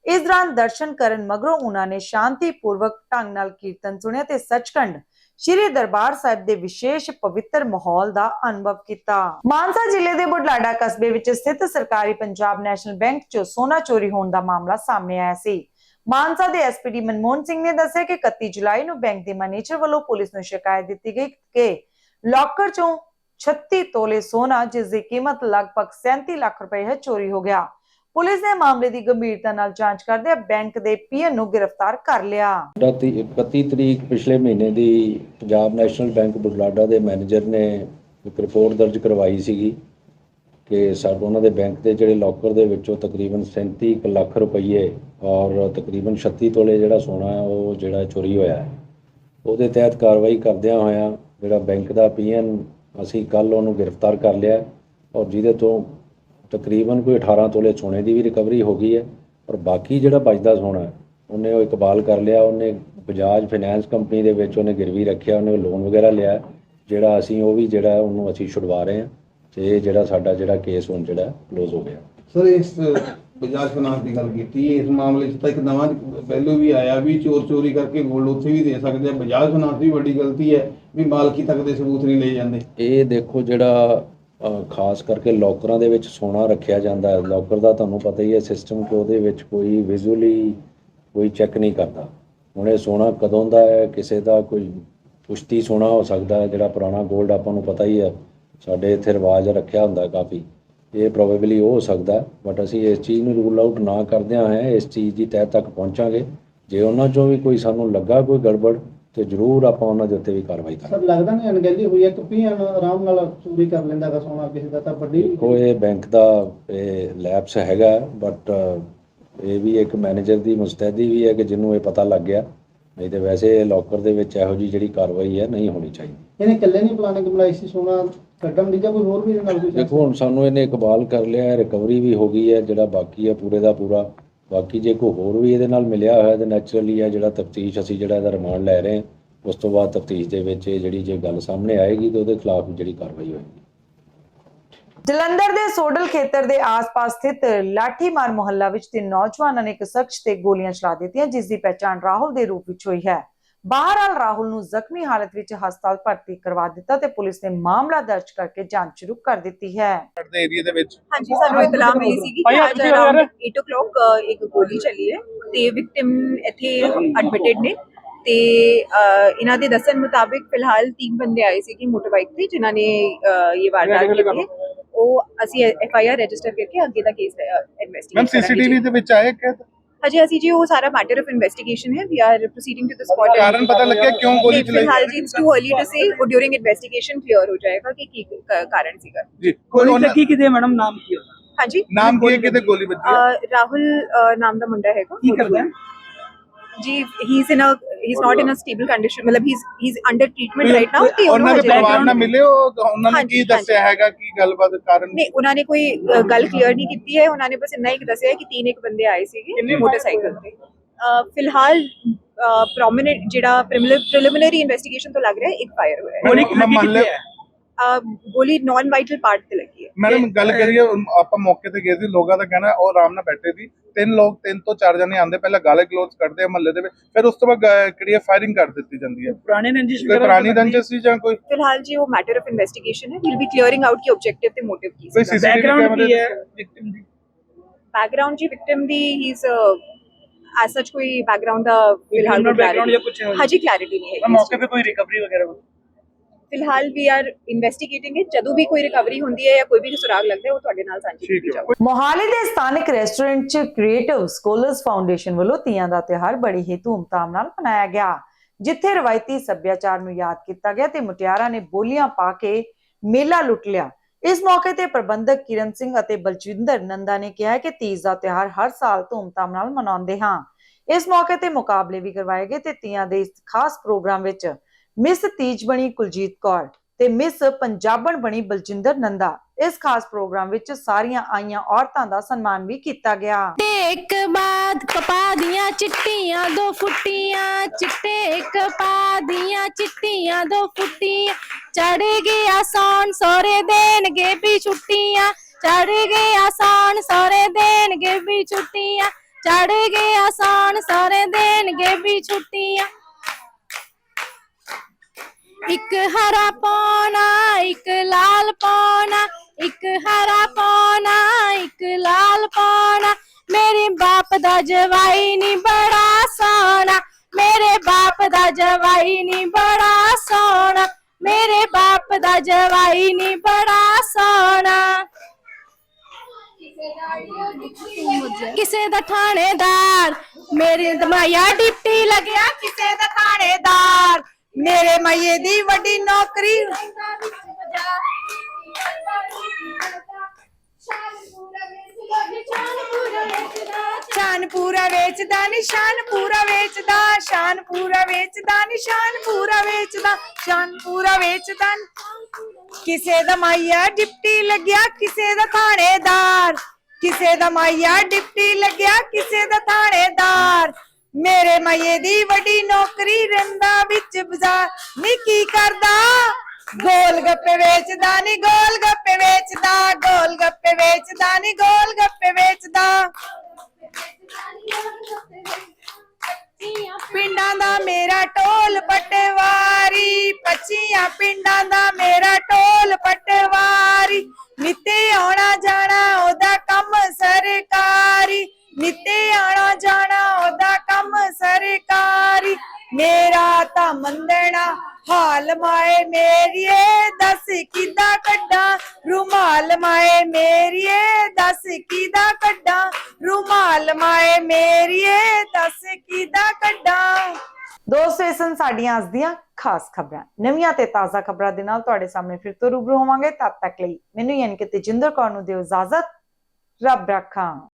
ਇਸ ਦੌਰਾਨ ਦਰਸ਼ਨ ਕਰਨ ਮਗਰੋਂ ਉਹਨਾਂ ਨੇ ਸ਼ਾਂਤੀਪੂਰਵਕ ਢੰਗ ਨਾਲ ਕੀਰਤਨ ਸੁਣਿਆ ਤੇ ਸੱਚਖੰਡ ਸ਼੍ਰੀ ਦਰਬਾਰ ਸਾਹਿਬ ਦੇ ਵਿਸ਼ੇਸ਼ ਪਵਿੱਤਰ ਮਾਹੌਲ ਦਾ ਅਨੁਭਵ ਕੀਤਾ। ਮਾਨਸਾ ਜ਼ਿਲ੍ਹੇ ਦੇ ਬੁਢਲਾਡਾ ਕਸਬੇ ਵਿੱਚ ਸਥਿਤ ਸਰਕਾਰੀ ਪੰਜਾਬ ਨੈਸ਼ਨਲ ਬੈਂਕ 'ਚੋਂ ਸੋਨਾ ਚੋਰੀ ਹੋਣ ਦਾ ਮਾਮਲਾ ਸਾਹਮਣੇ ਆਇਆ ਸੀ। ਮਾਨਸਾ ਦੇ ਐਸਪੀਡੀ ਮਨਮੋਹਨ ਸਿੰਘ ਨੇ ਦੱਸਿਆ ਕਿ 31 ਜੁਲਾਈ ਨੂੰ ਬੈਂਕ ਦੇ ਮੈਨੇਜਰ ਵੱਲੋਂ ਪੁਲਿਸ ਨੂੰ ਸ਼ਿਕਾਇਤ ਦਿੱਤੀ ਗਈ ਕਿ ਲੋਕਰ 'ਚੋਂ 36 ਤੋਲੇ ਸੋਨਾ, ਜਿਸ ਦੀ ਕੀਮਤ ਲਗਭਗ 37 ਲੱਖ ਰੁਪਏ ਹੈ, ਚੋਰੀ ਹੋ ਗਿਆ। ਪੁਲਿਸ ਨੇ ਮਾਮਲੇ ਦੀ ਗੰਭੀਰਤਾ ਨਾਲ ਜਾਂਚ ਕਰਦੇ ਬੈਂਕ ਦੇ ਪੀਐਨ ਨੂੰ ਗ੍ਰਿਫਤਾਰ ਕਰ ਲਿਆ। ਰਾਤੀ 31 ਤਰੀਕ ਪਿਛਲੇ ਮਹੀਨੇ ਦੀ ਪੰਜਾਬ ਨੈਸ਼ਨਲ ਬੈਂਕ ਬੁਢਲਾਡਾ ਦੇ ਮੈਨੇਜਰ ਨੇ ਇੱਕ ਰਿਪੋਰਟ ਦਰਜ ਕਰਵਾਈ ਸੀਗੀ। ਕਿ ਸਾਡੇ ਉਹਨਾਂ ਦੇ ਬੈਂਕ ਦੇ ਜਿਹੜੇ ਲੋਕਰ ਦੇ ਵਿੱਚੋਂ ਤਕਰੀਬਨ 37 ਕੁ ਲੱਖ ਰੁਪਏ ਔਰ ਤਕਰੀਬਨ 36 ਤੋਲੇ ਜਿਹੜਾ ਸੋਨਾ ਹੈ, ਉਹ ਜਿਹੜਾ ਚੋਰੀ ਹੋਇਆ ਹੈ। ਉਹਦੇ ਤਹਿਤ ਕਾਰਵਾਈ ਕਰਦਿਆਂ ਹੋਇਆਂ ਜਿਹੜਾ ਬੈਂਕ ਦਾ ਪੀਐਨ, ਅਸੀਂ ਕੱਲ ਉਹਨੂੰ ਗ੍ਰਿਫਤਾਰ ਕਰ ਲਿਆ ਔਰ ਜਿਹਦੇ ਤੋਂ ਤਕਰੀਬਨ ਕੋਈ 18 ਤੋਲੇ ਸੋਨੇ ਦੀ ਵੀ ਰਿਕਵਰੀ ਹੋ ਗਈ ਹੈ ਔਰ ਬਾਕੀ ਜਿਹੜਾ ਬਚਦਾ ਸੋਨਾ ਉਹਨੇ ਉਹ ਇਕਬਾਲ ਕਰ ਲਿਆ, ਉਹਨੇ ਬਜਾਜ ਫਾਈਨੈਂਸ ਕੰਪਨੀ ਦੇ ਵਿੱਚ ਉਹਨੇ ਗਿਰਵੀ ਰੱਖਿਆ, ਉਹਨੇ ਲੋਨ ਵਗੈਰਾ ਲਿਆ ਜਿਹੜਾ ਅਸੀਂ ਉਹ ਵੀ ਜਿਹੜਾ ਉਹਨੂੰ ਅਸੀਂ ਛੁਡਵਾ ਰਹੇ ਹਾਂ। ਤੇ ਇਹ ਜਿਹੜਾ ਸਾਡਾ ਜਿਹੜਾ ਕੇਸ ਹੁਣ ਜਿਹੜਾ ਕਲੋਜ਼ ਹੋ ਗਿਆ। ਸਰ ਇਸ ਬਜਾਜ ਫਾਈਨਾਂਸ ਦੀ ਗੱਲ ਕੀਤੀ ਇਸ ਮਾਮਲੇ 'ਚ ਤਾਂ ਇੱਕ ਨਵਾਂ ਪਹਿਲੂ ਵੀ ਆਇਆ ਵੀ ਚੋਰ ਚੋਰੀ ਕਰਕੇ ਗੋਲਡ ਉੱਥੇ ਵੀ ਦੇ ਸਕਦੇ ਆ। ਬਜਾਜ ਫਾਈਨਾਂਸ ਦੀ ਵੱਡੀ ਗਲਤੀ ਹੈ ਵੀ ਮਾਲਕੀ ਤੱਕ ਦੇ ਸਬੂਤ ਨਹੀਂ ਲਏ ਜਾਂਦੇ। ਇਹ ਦੇਖੋ ਜਿਹੜਾ ਖਾਸ ਕਰਕੇ ਲੋਕਰਾਂ ਦੇ ਵਿੱਚ ਸੋਨਾ ਰੱਖਿਆ ਜਾਂਦਾ ਹੈ। ਲੋਕਰ ਦਾ ਤੁਹਾਨੂੰ ਪਤਾ ਹੀ ਹੈ ਸਿਸਟਮ ਕਿ ਉਹਦੇ ਵਿੱਚ ਕੋਈ ਵਿਜ਼ੂਅਲੀ ਕੋਈ ਚੈੱਕ ਨਹੀਂ ਕਰਦਾ। ਹੁਣ ਇਹ ਸੋਨਾ ਕਦੋਂ ਦਾ ਹੈ ਕਿਸੇ ਦਾ ਕੋਈ ਪੁਸ਼ਤੀ ਸੋਨਾ ਹੋ ਸਕਦਾ ਹੈ ਜਿਹੜਾ ਪੁਰਾਣਾ 골ਡ ਆਪਾਂ ਨੂੰ ਪਤਾ ਹੀ ਹੈ। ਸਾਡੇ ਇੱਥੇ ਰਿਵਾਜ ਰੱਖਿਆ ਹੁੰਦਾ ਕਾਫੀ। ਇਹ ਪ੍ਰੋਬੇਬਲੀ ਉਹ ਹੋ ਸਕਦਾ ਬਟ ਅਸੀਂ ਇਸ ਚੀਜ਼ ਨੂੰ ਰੂਲ ਆਊਟ ਨਾ ਕਰਦਿਆਂ ਹੋਇਆ ਇਸ ਚੀਜ਼ ਦੀ ਤਹਿ ਤੱਕ ਪਹੁੰਚਾਂਗੇ। ਜੇ ਉਹਨਾਂ ਚੋਂ ਵੀ ਕੋਈ ਸਾਨੂੰ ਲੱਗਾ ਕੋਈ ਗੜਬੜ ਤੇ ਜ਼ਰੂਰ ਆਪਾਂ ਉਹਨਾਂ ਦੇ ਉੱਤੇ ਵੀ ਕਾਰਵਾਈ ਕਰਾਂਗੇ। ਸਰ ਲੱਗਦਾ ਨਹੀਂ ਅਣਗਹਿਲੀ ਹੋਈ ਹੈ ਕਿ ਪੀਐਨ ਆਰਾਮ ਨਾਲ ਚੋਰੀ ਕਰ ਲੈਂਦਾ ਹੈਗਾ ਸੋਨਾ ਕਿਸੇ ਦਾ ਤਾਂ ਵੱਡੀ ਇਹ ਬੈਂਕ ਦਾ ਇਹ ਲੈਪਸ ਹੈਗਾ ਬਟ ਇਹ ਵੀ ਇੱਕ ਮੈਨੇਜਰ ਦੀ ਮੁਸਤੈਦੀ ਵੀ ਹੈ ਕਿ ਜਿਹਨੂੰ ਇਹ ਪਤਾ ਲੱਗ ਗਿਆ। ਨਹੀਂ ਤੇ ਵੈਸੇ ਲੋਕਰ ਦੇ ਵਿੱਚ ਇਹੋ ਜੀ ਜਿਹੜੀ ਕਾਰਵਾਈ ਹੈ ਨਹੀਂ ਹੋਣੀ ਚਾਹੀਦੀ। ਇਹਨੇ ਇਕੱਲੇ ਨਹੀਂ ਪਲਾਨਿੰਗ ਬਣਾਈ ਸੀ ਸੋਨਾ? ਕੱਢਣ ਦੀ ਜਾਂ ਕੋਈ ਹੋਰ ਵੀ ਇਹਦੇ ਨਾਲ ਕੋਈ ਦੇਖੋ ਹੁਣ ਸਾਨੂੰ ਇਹਨੇ ਇਕਬਾਲ ਕਰ ਲਿਆ ਰਿਕਵਰੀ ਵੀ ਹੋ ਗਈ ਹੈ ਜਿਹੜਾ ਬਾਕੀ ਹੈ ਪੂਰੇ ਦਾ ਪੂਰਾ। ਬਾਕੀ ਜੇ ਕੋਈ ਹੋਰ ਵੀ ਇਹਦੇ ਨਾਲ ਮਿਲਿਆ ਹੋਇਆ ਤਾਂ ਨੈਚੁਰਲੀ ਆ ਜਿਹੜਾ ਤਫਤੀਸ਼ ਅਸੀਂ ਜਿਹੜਾ ਇਹਦਾ ਰਿਮਾਂਡ ਲੈ ਰਹੇ ਹਾਂ ਉਸ ਤੋਂ ਬਾਅਦ ਤਫਤੀਸ਼ ਦੇ ਵਿੱਚ ਇਹ ਜਿਹੜੀ ਜੇ ਗੱਲ ਸਾਹਮਣੇ ਆਏਗੀ ਤਾਂ ਉਹਦੇ ਖਿਲਾਫ ਜਿਹੜੀ ਕਾਰਵਾਈ ਹੋਏਗੀ। ਜਲੰਧਰ ਦੇ ਸੋਡਲ ਖੇਤਰ ਦੇ ਆਸ-ਪਾਸ ਸਥਿਤ ਲਾਠੀਮਾਰ ਮੁਹੱਲਾ ਵਿੱਚ ਤਿੰਨ ਨੌਜਵਾਨਾਂ ਨੇ ਇੱਕ ਸ਼ਖਸ ਤੇ ਗੋਲੀਆਂ ਚਲਾ ਦਿੱਤੀਆਂ ਜਿਸ ਦੀ ਪਛਾਣ ਰਾਹੁਲ ਦੇ ਰੂਪ ਵਿੱਚ ਹੋਈ ਹੈ। ਬਹਰਾਲ ਰਾਹੁਲ ਨੂੰ ਜ਼ਖਮੀ ਹਾਲਤ ਵਿੱਚ ਹਸਪਤਾਲ ਭਰਤੀ ਕਰਵਾ ਦਿੱਤਾ ਤੇ ਪੁਲਿਸ ਨੇ ਮਾਮਲਾ ਦਰਜ ਕਰਕੇ ਜਾਂਚ ਸ਼ੁਰੂ ਕਰ ਦਿੱਤੀ ਹੈ। ਦੇ ਏਰੀਆ ਦੇ ਵਿੱਚ ਹਾਂਜੀ ਸਾਨੂੰ ਇਤਲਾਹ ਮਿਲੀ ਸੀ ਕਿ ਅੱਜ ਅਰਾਊਂਡ 8 o'clock ਇੱਕ ਗੋਲੀ ਚੱਲੀ ਹੈ ਤੇ ਵਿਕਟਿਮ ਇੱਥੇ ਐਡਮਿਟਡ ਨੇ ਤੇ ਅਹ, ਇਹਨਾਂ ਦੇ ਦੱਸਣ ਮੁਤਾਬਿਕ ਫਿਲਹਾਲ ਤਿੰਨ ਬੰਦੇ ਆਏ ਸੀ ਕਿ ਮੋਟਰਬਾਈਕ ਤੇ ਜਿਨ੍ਹਾਂ ਨੇ ਇਹ ਵਾਰਦਾਤ ਕੀਤੀ ਉਹ ਅਸੀਂ ਐਫ ਆਈ ਆਰ ਰਜਿਸਟਰ ਕਰਕੇ ਅੱਗੇ ਦਾ ਕੇਸ ਇਨਵੈਸਟੀਗੇਟ ਮੈਮ ਸੀਸੀਟੀਵੀ ਦੇ ਵਿੱਚ ਆਏ ਕਿ ਹਜੇ ਅਸੀਂ ਜੀ ਉਹ ਸਾਰਾ ਮੈਟਰ ਆਫ ਇਨਵੈਸਟੀਗੇਸ਼ਨ ਹੈ we are proceeding to the spot ਕਾਰਨ ਪਤਾ ਲੱਗਿਆ ਕਿਉਂ ਗੋਲੀ ਚਲਾਈ? ਫਿਲਹਾਲ ਜੀ it's too early to say ਉਹ ਡਿਊਰਿੰਗ ਇਨਵੈਸਟੀਗੇਸ਼ਨ ਕਲੀਅਰ ਹੋ ਜਾਏਗਾ ਕਿ ਕੀ ਕ- ਕਾਰਨ ਸੀਗਾ ਜੀ ਗੋਲੀ ਲੱਗੀ ਕਿਤੇ ਮੈਡਮ ਨਾਮ ਕੀ ਉਹਦਾ ਹਾਂਜੀ ਨਾਮ ਕੀ ਹੈ ਕਿਤੇ ਗੋਲੀ ਵੱਜੀ ਹੈ? ਅਹ, ਰਾਹੁਲ ਅਹ, ਨਾਮ ਦਾ ਮੁੰਡਾ ਹੈਗਾ ਕੀ ਕਰਦਾ ਹੈ? ਜੀ is not in a stable condition ਮਤਲਬ he he is under treatment right now ਤੇ ਉਹਨਾਂ ਦੇ ਪਰਿਵਾਰ ਨਾਲ ਮਿਲੇ ਉਹ ਉਹਨਾਂ ਨੇ ਕੀ ਦੱਸਿਆ ਹੈਗਾ ਕੀ ਗੱਲਬਾਤ ਕਾਰਨ ਨਹੀਂ ਉਹਨਾਂ ਨੇ ਕੋਈ ਗੱਲ ਕਲੀਅਰ ਨਹੀਂ ਕੀਤੀ ਹੈ ਉਹਨਾਂ ਨੇ ਬਸ ਇੰਨਾ ਹੀ ਦੱਸਿਆ ਕਿ ਤਿੰਨ ਇੱਕ ਬੰਦੇ ਆਏ ਸੀਗੇ ਮੋਟਰਸਾਈਕਲ ਤੇ ਫਿਲਹਾਲ ਪ੍ਰੋਮਿਨੈਂਟ ਜਿਹੜਾ ਪ੍ਰੀਲਿਮਿਨਰੀ ਇਨਵੈਸਟੀਗੇਸ਼ਨ ਤੋਂ ਲੱਗ ਰਿਹਾ ਹੈ ਇੱਕ ਫਾਇਰ ਹੋਇਆ ਹੈ ਮਹੱਲੇ- ਗੋਲੀ ਨਾਨ ਵਾਈਟਲ ਪਾਰਟ ਤੇ ਲੱਗੀ ਹੈ। ਮੈਡਮ ਗੱਲ ਕਰੀਏ ਆਪਾਂ ਮੌਕੇ ਤੇ ਗਏ ਸੀ ਲੋਕਾਂ ਦਾ ਕਹਿਣਾ ਉਹ ਆਰਾਮ ਨਾਲ ਬੈਠੇ ਸੀ। ਤਿੰਨ ਲੋਕ ਤਿੰਨ ਤੋਂ ਚਾਰ ਜਣੇ ਆਂਦੇ ਪਹਿਲਾਂ ਗਾਲੇ ਗਲੋਚ ਕਰਦੇ ਆ ਮਹੱਲੇ ਦੇ ਵਿੱਚ ਫਿਰ ਉਸ ਤੋਂ ਬਾਅਦ ਕਿਹੜੀ ਫਾਇਰਿੰਗ ਕਰ ਦਿੱਤੀ ਜਾਂਦੀ ਹੈ। ਪੁਰਾਣੇ ਰੰਜਿਸ਼ ਕੋਈ ਪੁਰਾਣੀ ਰੰਜਿਸ਼ ਸੀ ਜਾਂ ਕੋਈ? ਫਿਲਹਾਲ ਜੀ ਉਹ ਮੈਟਰ ਆਫ ਇਨਵੈਸਟੀਗੇਸ਼ਨ ਹੈ। ਵੀਲ ਬੀ ਕਲੀਅਰਿੰਗ ਆਊਟ ਕਿ ਆਬਜੈਕਟਿਵ ਤੇ ਮੋਟਿਵ ਕੀ ਸੀ ਬੈਕਗ੍ਰਾਉਂਡ ਕੀ ਹੈ ਵਿਕਟਿਮ ਦੀ? ਬੈਕਗ੍ਰਾਉਂਡ ਜੀ ਵਿਕਟਿਮ ਦੀ ਹੀ ਇਜ਼ ਐਸ ਸੱਚ ਕੋਈ ਬੈਕਗ੍ਰਾਉਂਡ ਦਾ ਫਿਲਹਾਲ background ਜਾਂ ਹੈ? ਹਾਂਜੀ ਕਲੈਰਿਟੀ ਨਹੀਂ ਹੈ ਮੌਕੇ ਤੇ ਕੋਈ ਰਿਕਵਰੀ ਵਗੈਰਾ? ਫਿਲਹਾਲ ਵੀ ਆਰ ਇਨਵੈਸਟੀਗੇਟਿੰਗ ਇਟ ਜਦੋਂ ਵੀ ਕੋਈ ਰਿਕਵਰੀ ਹੁੰਦੀ ਹੈ ਜਾਂ ਕੋਈ ਵੀ ਸੁਰਾਗ ਲੱਗਦਾ ਹੈ ਉਹ ਤੁਹਾਡੇ ਨਾਲ ਸਾਂਝੀ ਕੀਤੀ ਜਾਊਗੀ। ਮੋਹਾਲੀ ਦੇ ਸਥਾਨਕ ਰੈਸਟੋਰੈਂਟ 'ਚ ਕ੍ਰੀਏਟਿਵ ਸਕੋਲਰਸ ਫਾਊਂਡੇਸ਼ਨ ਵੱਲੋਂ ਤੀਆਂ ਦਾ ਤਿਉਹਾਰ ਬੜੀ ਹੀ ਧੂਮਧਾਮ ਨਾਲ ਮਨਾਇਆ ਗਿਆ। ਜਿੱਥੇ ਰਵਾਇਤੀ ਸੱਭਿਆਚਾਰ ਨੂੰ ਯਾਦ ਕੀਤਾ ਗਿਆ ਤੇ ਮੁਟਿਆਰਾਂ ਨੇ ਬੋਲੀਆਂ ਪਾ ਕੇ ਮੇਲਾ ਲੁੱਟ ਲਿਆ। ਇਸ ਮੌਕੇ ਤੇ ਪ੍ਰਬੰਧਕ ਕਿਰਨ ਸਿੰਘ ਅਤੇ ਬਲਜਿੰਦਰ ਨੰਦਾ ਨੇ ਕਿਹਾ ਕਿ ਤੀਜ ਦਾ ਤਿਉਹਾਰ ਹਰ ਸਾਲ ਧੂਮਧਾਮ ਨਾਲ ਮਨਾਉਂਦੇ ਹਾਂ। ਇਸ ਮੌਕੇ ਤੇ ਮੁਕਾਬਲੇ ਵੀ ਕਰਵਾਏ ਗਏ ਤੇ ਤੀਆਂ ਦੇ ਇਸ ਖਾਸ ਪ੍ਰੋਗਰਾਮ ਵਿੱਚ ਮਿਸ ਤੀਜ ਬਣੀ ਕੁਲਜੀਤ ਕੌਰ ਤੇ ਮਿਸ ਪੰਜਾਬਣ ਬਣੀ ਬਲਜਿੰਦਰ ਨੰਦਾ। ਇਸ ਖਾਸ ਪ੍ਰੋਗਰਾਮ ਵਿੱਚ ਸਾਰੀਆਂ ਆਈਆਂ ਔਰਤਾਂ ਦਾ ਸਨਮਾਨ ਵੀ ਕੀਤਾ ਗਿਆ। ਇੱਕ ਬਾਦ ਕਪਾ ਦੀਆਂ ਚਿੱਟੀਆਂ, ਦੋ ਫੁੱਟੀਆਂ। ਚਿੱਟੇ ਕਪਾ ਦੀਆਂ ਚਿੱਟੀਆਂ, ਦੋ ਫੁੱਟੀਆਂ। ਚੜ ਗਿਆ ਸੌਣ ਸੋਰੇ ਦੇਣਗੇ ਵੀ ਛੁੱਟੀਆਂ। ਚੜ ਗਿਆ ਸੌਣ ਸੋਰੇ ਦੇਣਗੇ ਵੀ ਛੁੱਟੀਆਂ। ਚੜ ਗਿਆ ਸੌਣ ਸੋਰੇ ਦੇਣਗੇ ਵੀ ਛੁੱਟੀਆਂ। ਇੱਕ ਹਰਾ ਪੌਣਾ, ਇੱਕ ਲਾਲ ਪੌਣਾ, ਇੱਕ ਹਰਾ ਪੌਣਾ, ਇੱਕ ਲਾਲ ਪੌਣਾ। ਮੇਰੇ ਬਾਪ ਦਾ ਜਵਾਈ ਨੀ ਬੜਾ ਸੋਹਣਾ, ਮੇਰੇ ਬਾਪ ਦਾ ਜਵਾਈ ਨੀ ਬੜਾ ਸੋਹਣਾ, ਮੇਰੇ ਬਾਪ ਦਾ ਜਵਾਈ ਨੀ ਬੜਾ ਸੋਹਣਾ। ਕਿਸੇ ਦਾ ਥਾਣੇਦਾਰ, ਮੇਰੇ ਦਮਾਇਆ ਡਿਪਟੀ ਲੱਗਿਆ ਕਿਸੇ ਦਾ ਥਾਣੇਦਾਰ। ਮੇਰੇ ਮਈਏ ਦੀ ਵੱਡੀ ਨੌਕਰੀ। ਸ਼ਾਨ ਪੂਰਾ ਵੇਚਦਾ ਨਿਸ਼ਾਨ ਪੂਰਾ ਵੇਚਦਾ ਸ਼ਾਨ ਪੂਰਾ ਵੇਚਦਾ ਨਿਸ਼ਾਨ ਪੂਰਾ ਵੇਚਦਾ ਸ਼ਾਨ ਪੂਰਾ ਵੇਚਦਾ ਕਿਸੇ ਦਾ ਮਾਈਆ ਡਿਪਟੀ ਲੱਗਿਆ, ਕਿਸੇ ਦਾ ਥਾਣੇਦਾਰ। ਕਿਸੇ ਦਾ ਮਾਈਆ ਡਿਪਟੀ ਲੱਗਿਆ, ਕਿਸੇ ਦਾ ਥਾਣੇਦਾਰ। ਮੇਰੇ ਮਾਈਏ ਦੀ ਵੱਡੀ ਨੌਕਰੀ ਰੰਦਾ ਵਿੱਚ ਬਾਜ਼ਾਰ। ਨੀ ਕੀ ਕਰਦਾ? ਗੋਲ ਗੱਪੇ ਵੇਚਦਾ ਨੀ, ਗੋਲ ਗੱਪੇ ਵੇਚਦਾ, ਗੋਲ ਗੱਪੇ ਵੇਚਦਾ ਨੀ, ਗੋਲ ਗੱਪੇ ਵੇਚਦਾ। ਪਿੰਡਾਂ ਦਾ ਮੇਰਾ ਢੋਲ ਪਟਵਾਰੀ ਪੱਚੀਆਂ ਪਿੰਡਾਂ ਦਾ ਮੇਰਾ ਢੋਲ ਪਟਵਾਰੀ ਹਾਲ ਮਾਏ ਮੇਰੀਏ, ਦੱਸ ਕਿੱਦਾਂ ਕੱਢਾਂ? ਰੁਮਾਲ ਮਾਏ ਮੇਰੀਏ, ਦੱਸ ਕਿੱਦਾਂ ਕੱਢਾਂ? ਰੁਮਾਲ ਮਾਏ ਮੇਰੀਏ, ਦੱਸ ਕਿੱਦਾਂ ਕੱਢਾਂ? ਦੋਸਤੋ ਇਹ ਸਨ ਸਾਡੀਆਂ ਅੱਜ ਦੀਆਂ ਖਾਸ ਖਬਰਾਂ। ਨਵੀਆਂ ਤੇ ਤਾਜ਼ਾ ਖਬਰਾਂ ਦੇ ਨਾਲ ਤੁਹਾਡੇ ਸਾਹਮਣੇ ਫਿਰ ਤੋਂ ਰੂਬਰੂ ਹੋਵਾਂਗੇ। ਤਦ ਤੱਕ ਲਈ ਮੈਨੂੰ ਯਾਨੀ ਕਿ ਤੇਜਿੰਦਰ ਕੌਰ ਨੂੰ ਦਿਓ ਇਜਾਜ਼ਤ। ਰੱਬ ਰੱਖਾਂ।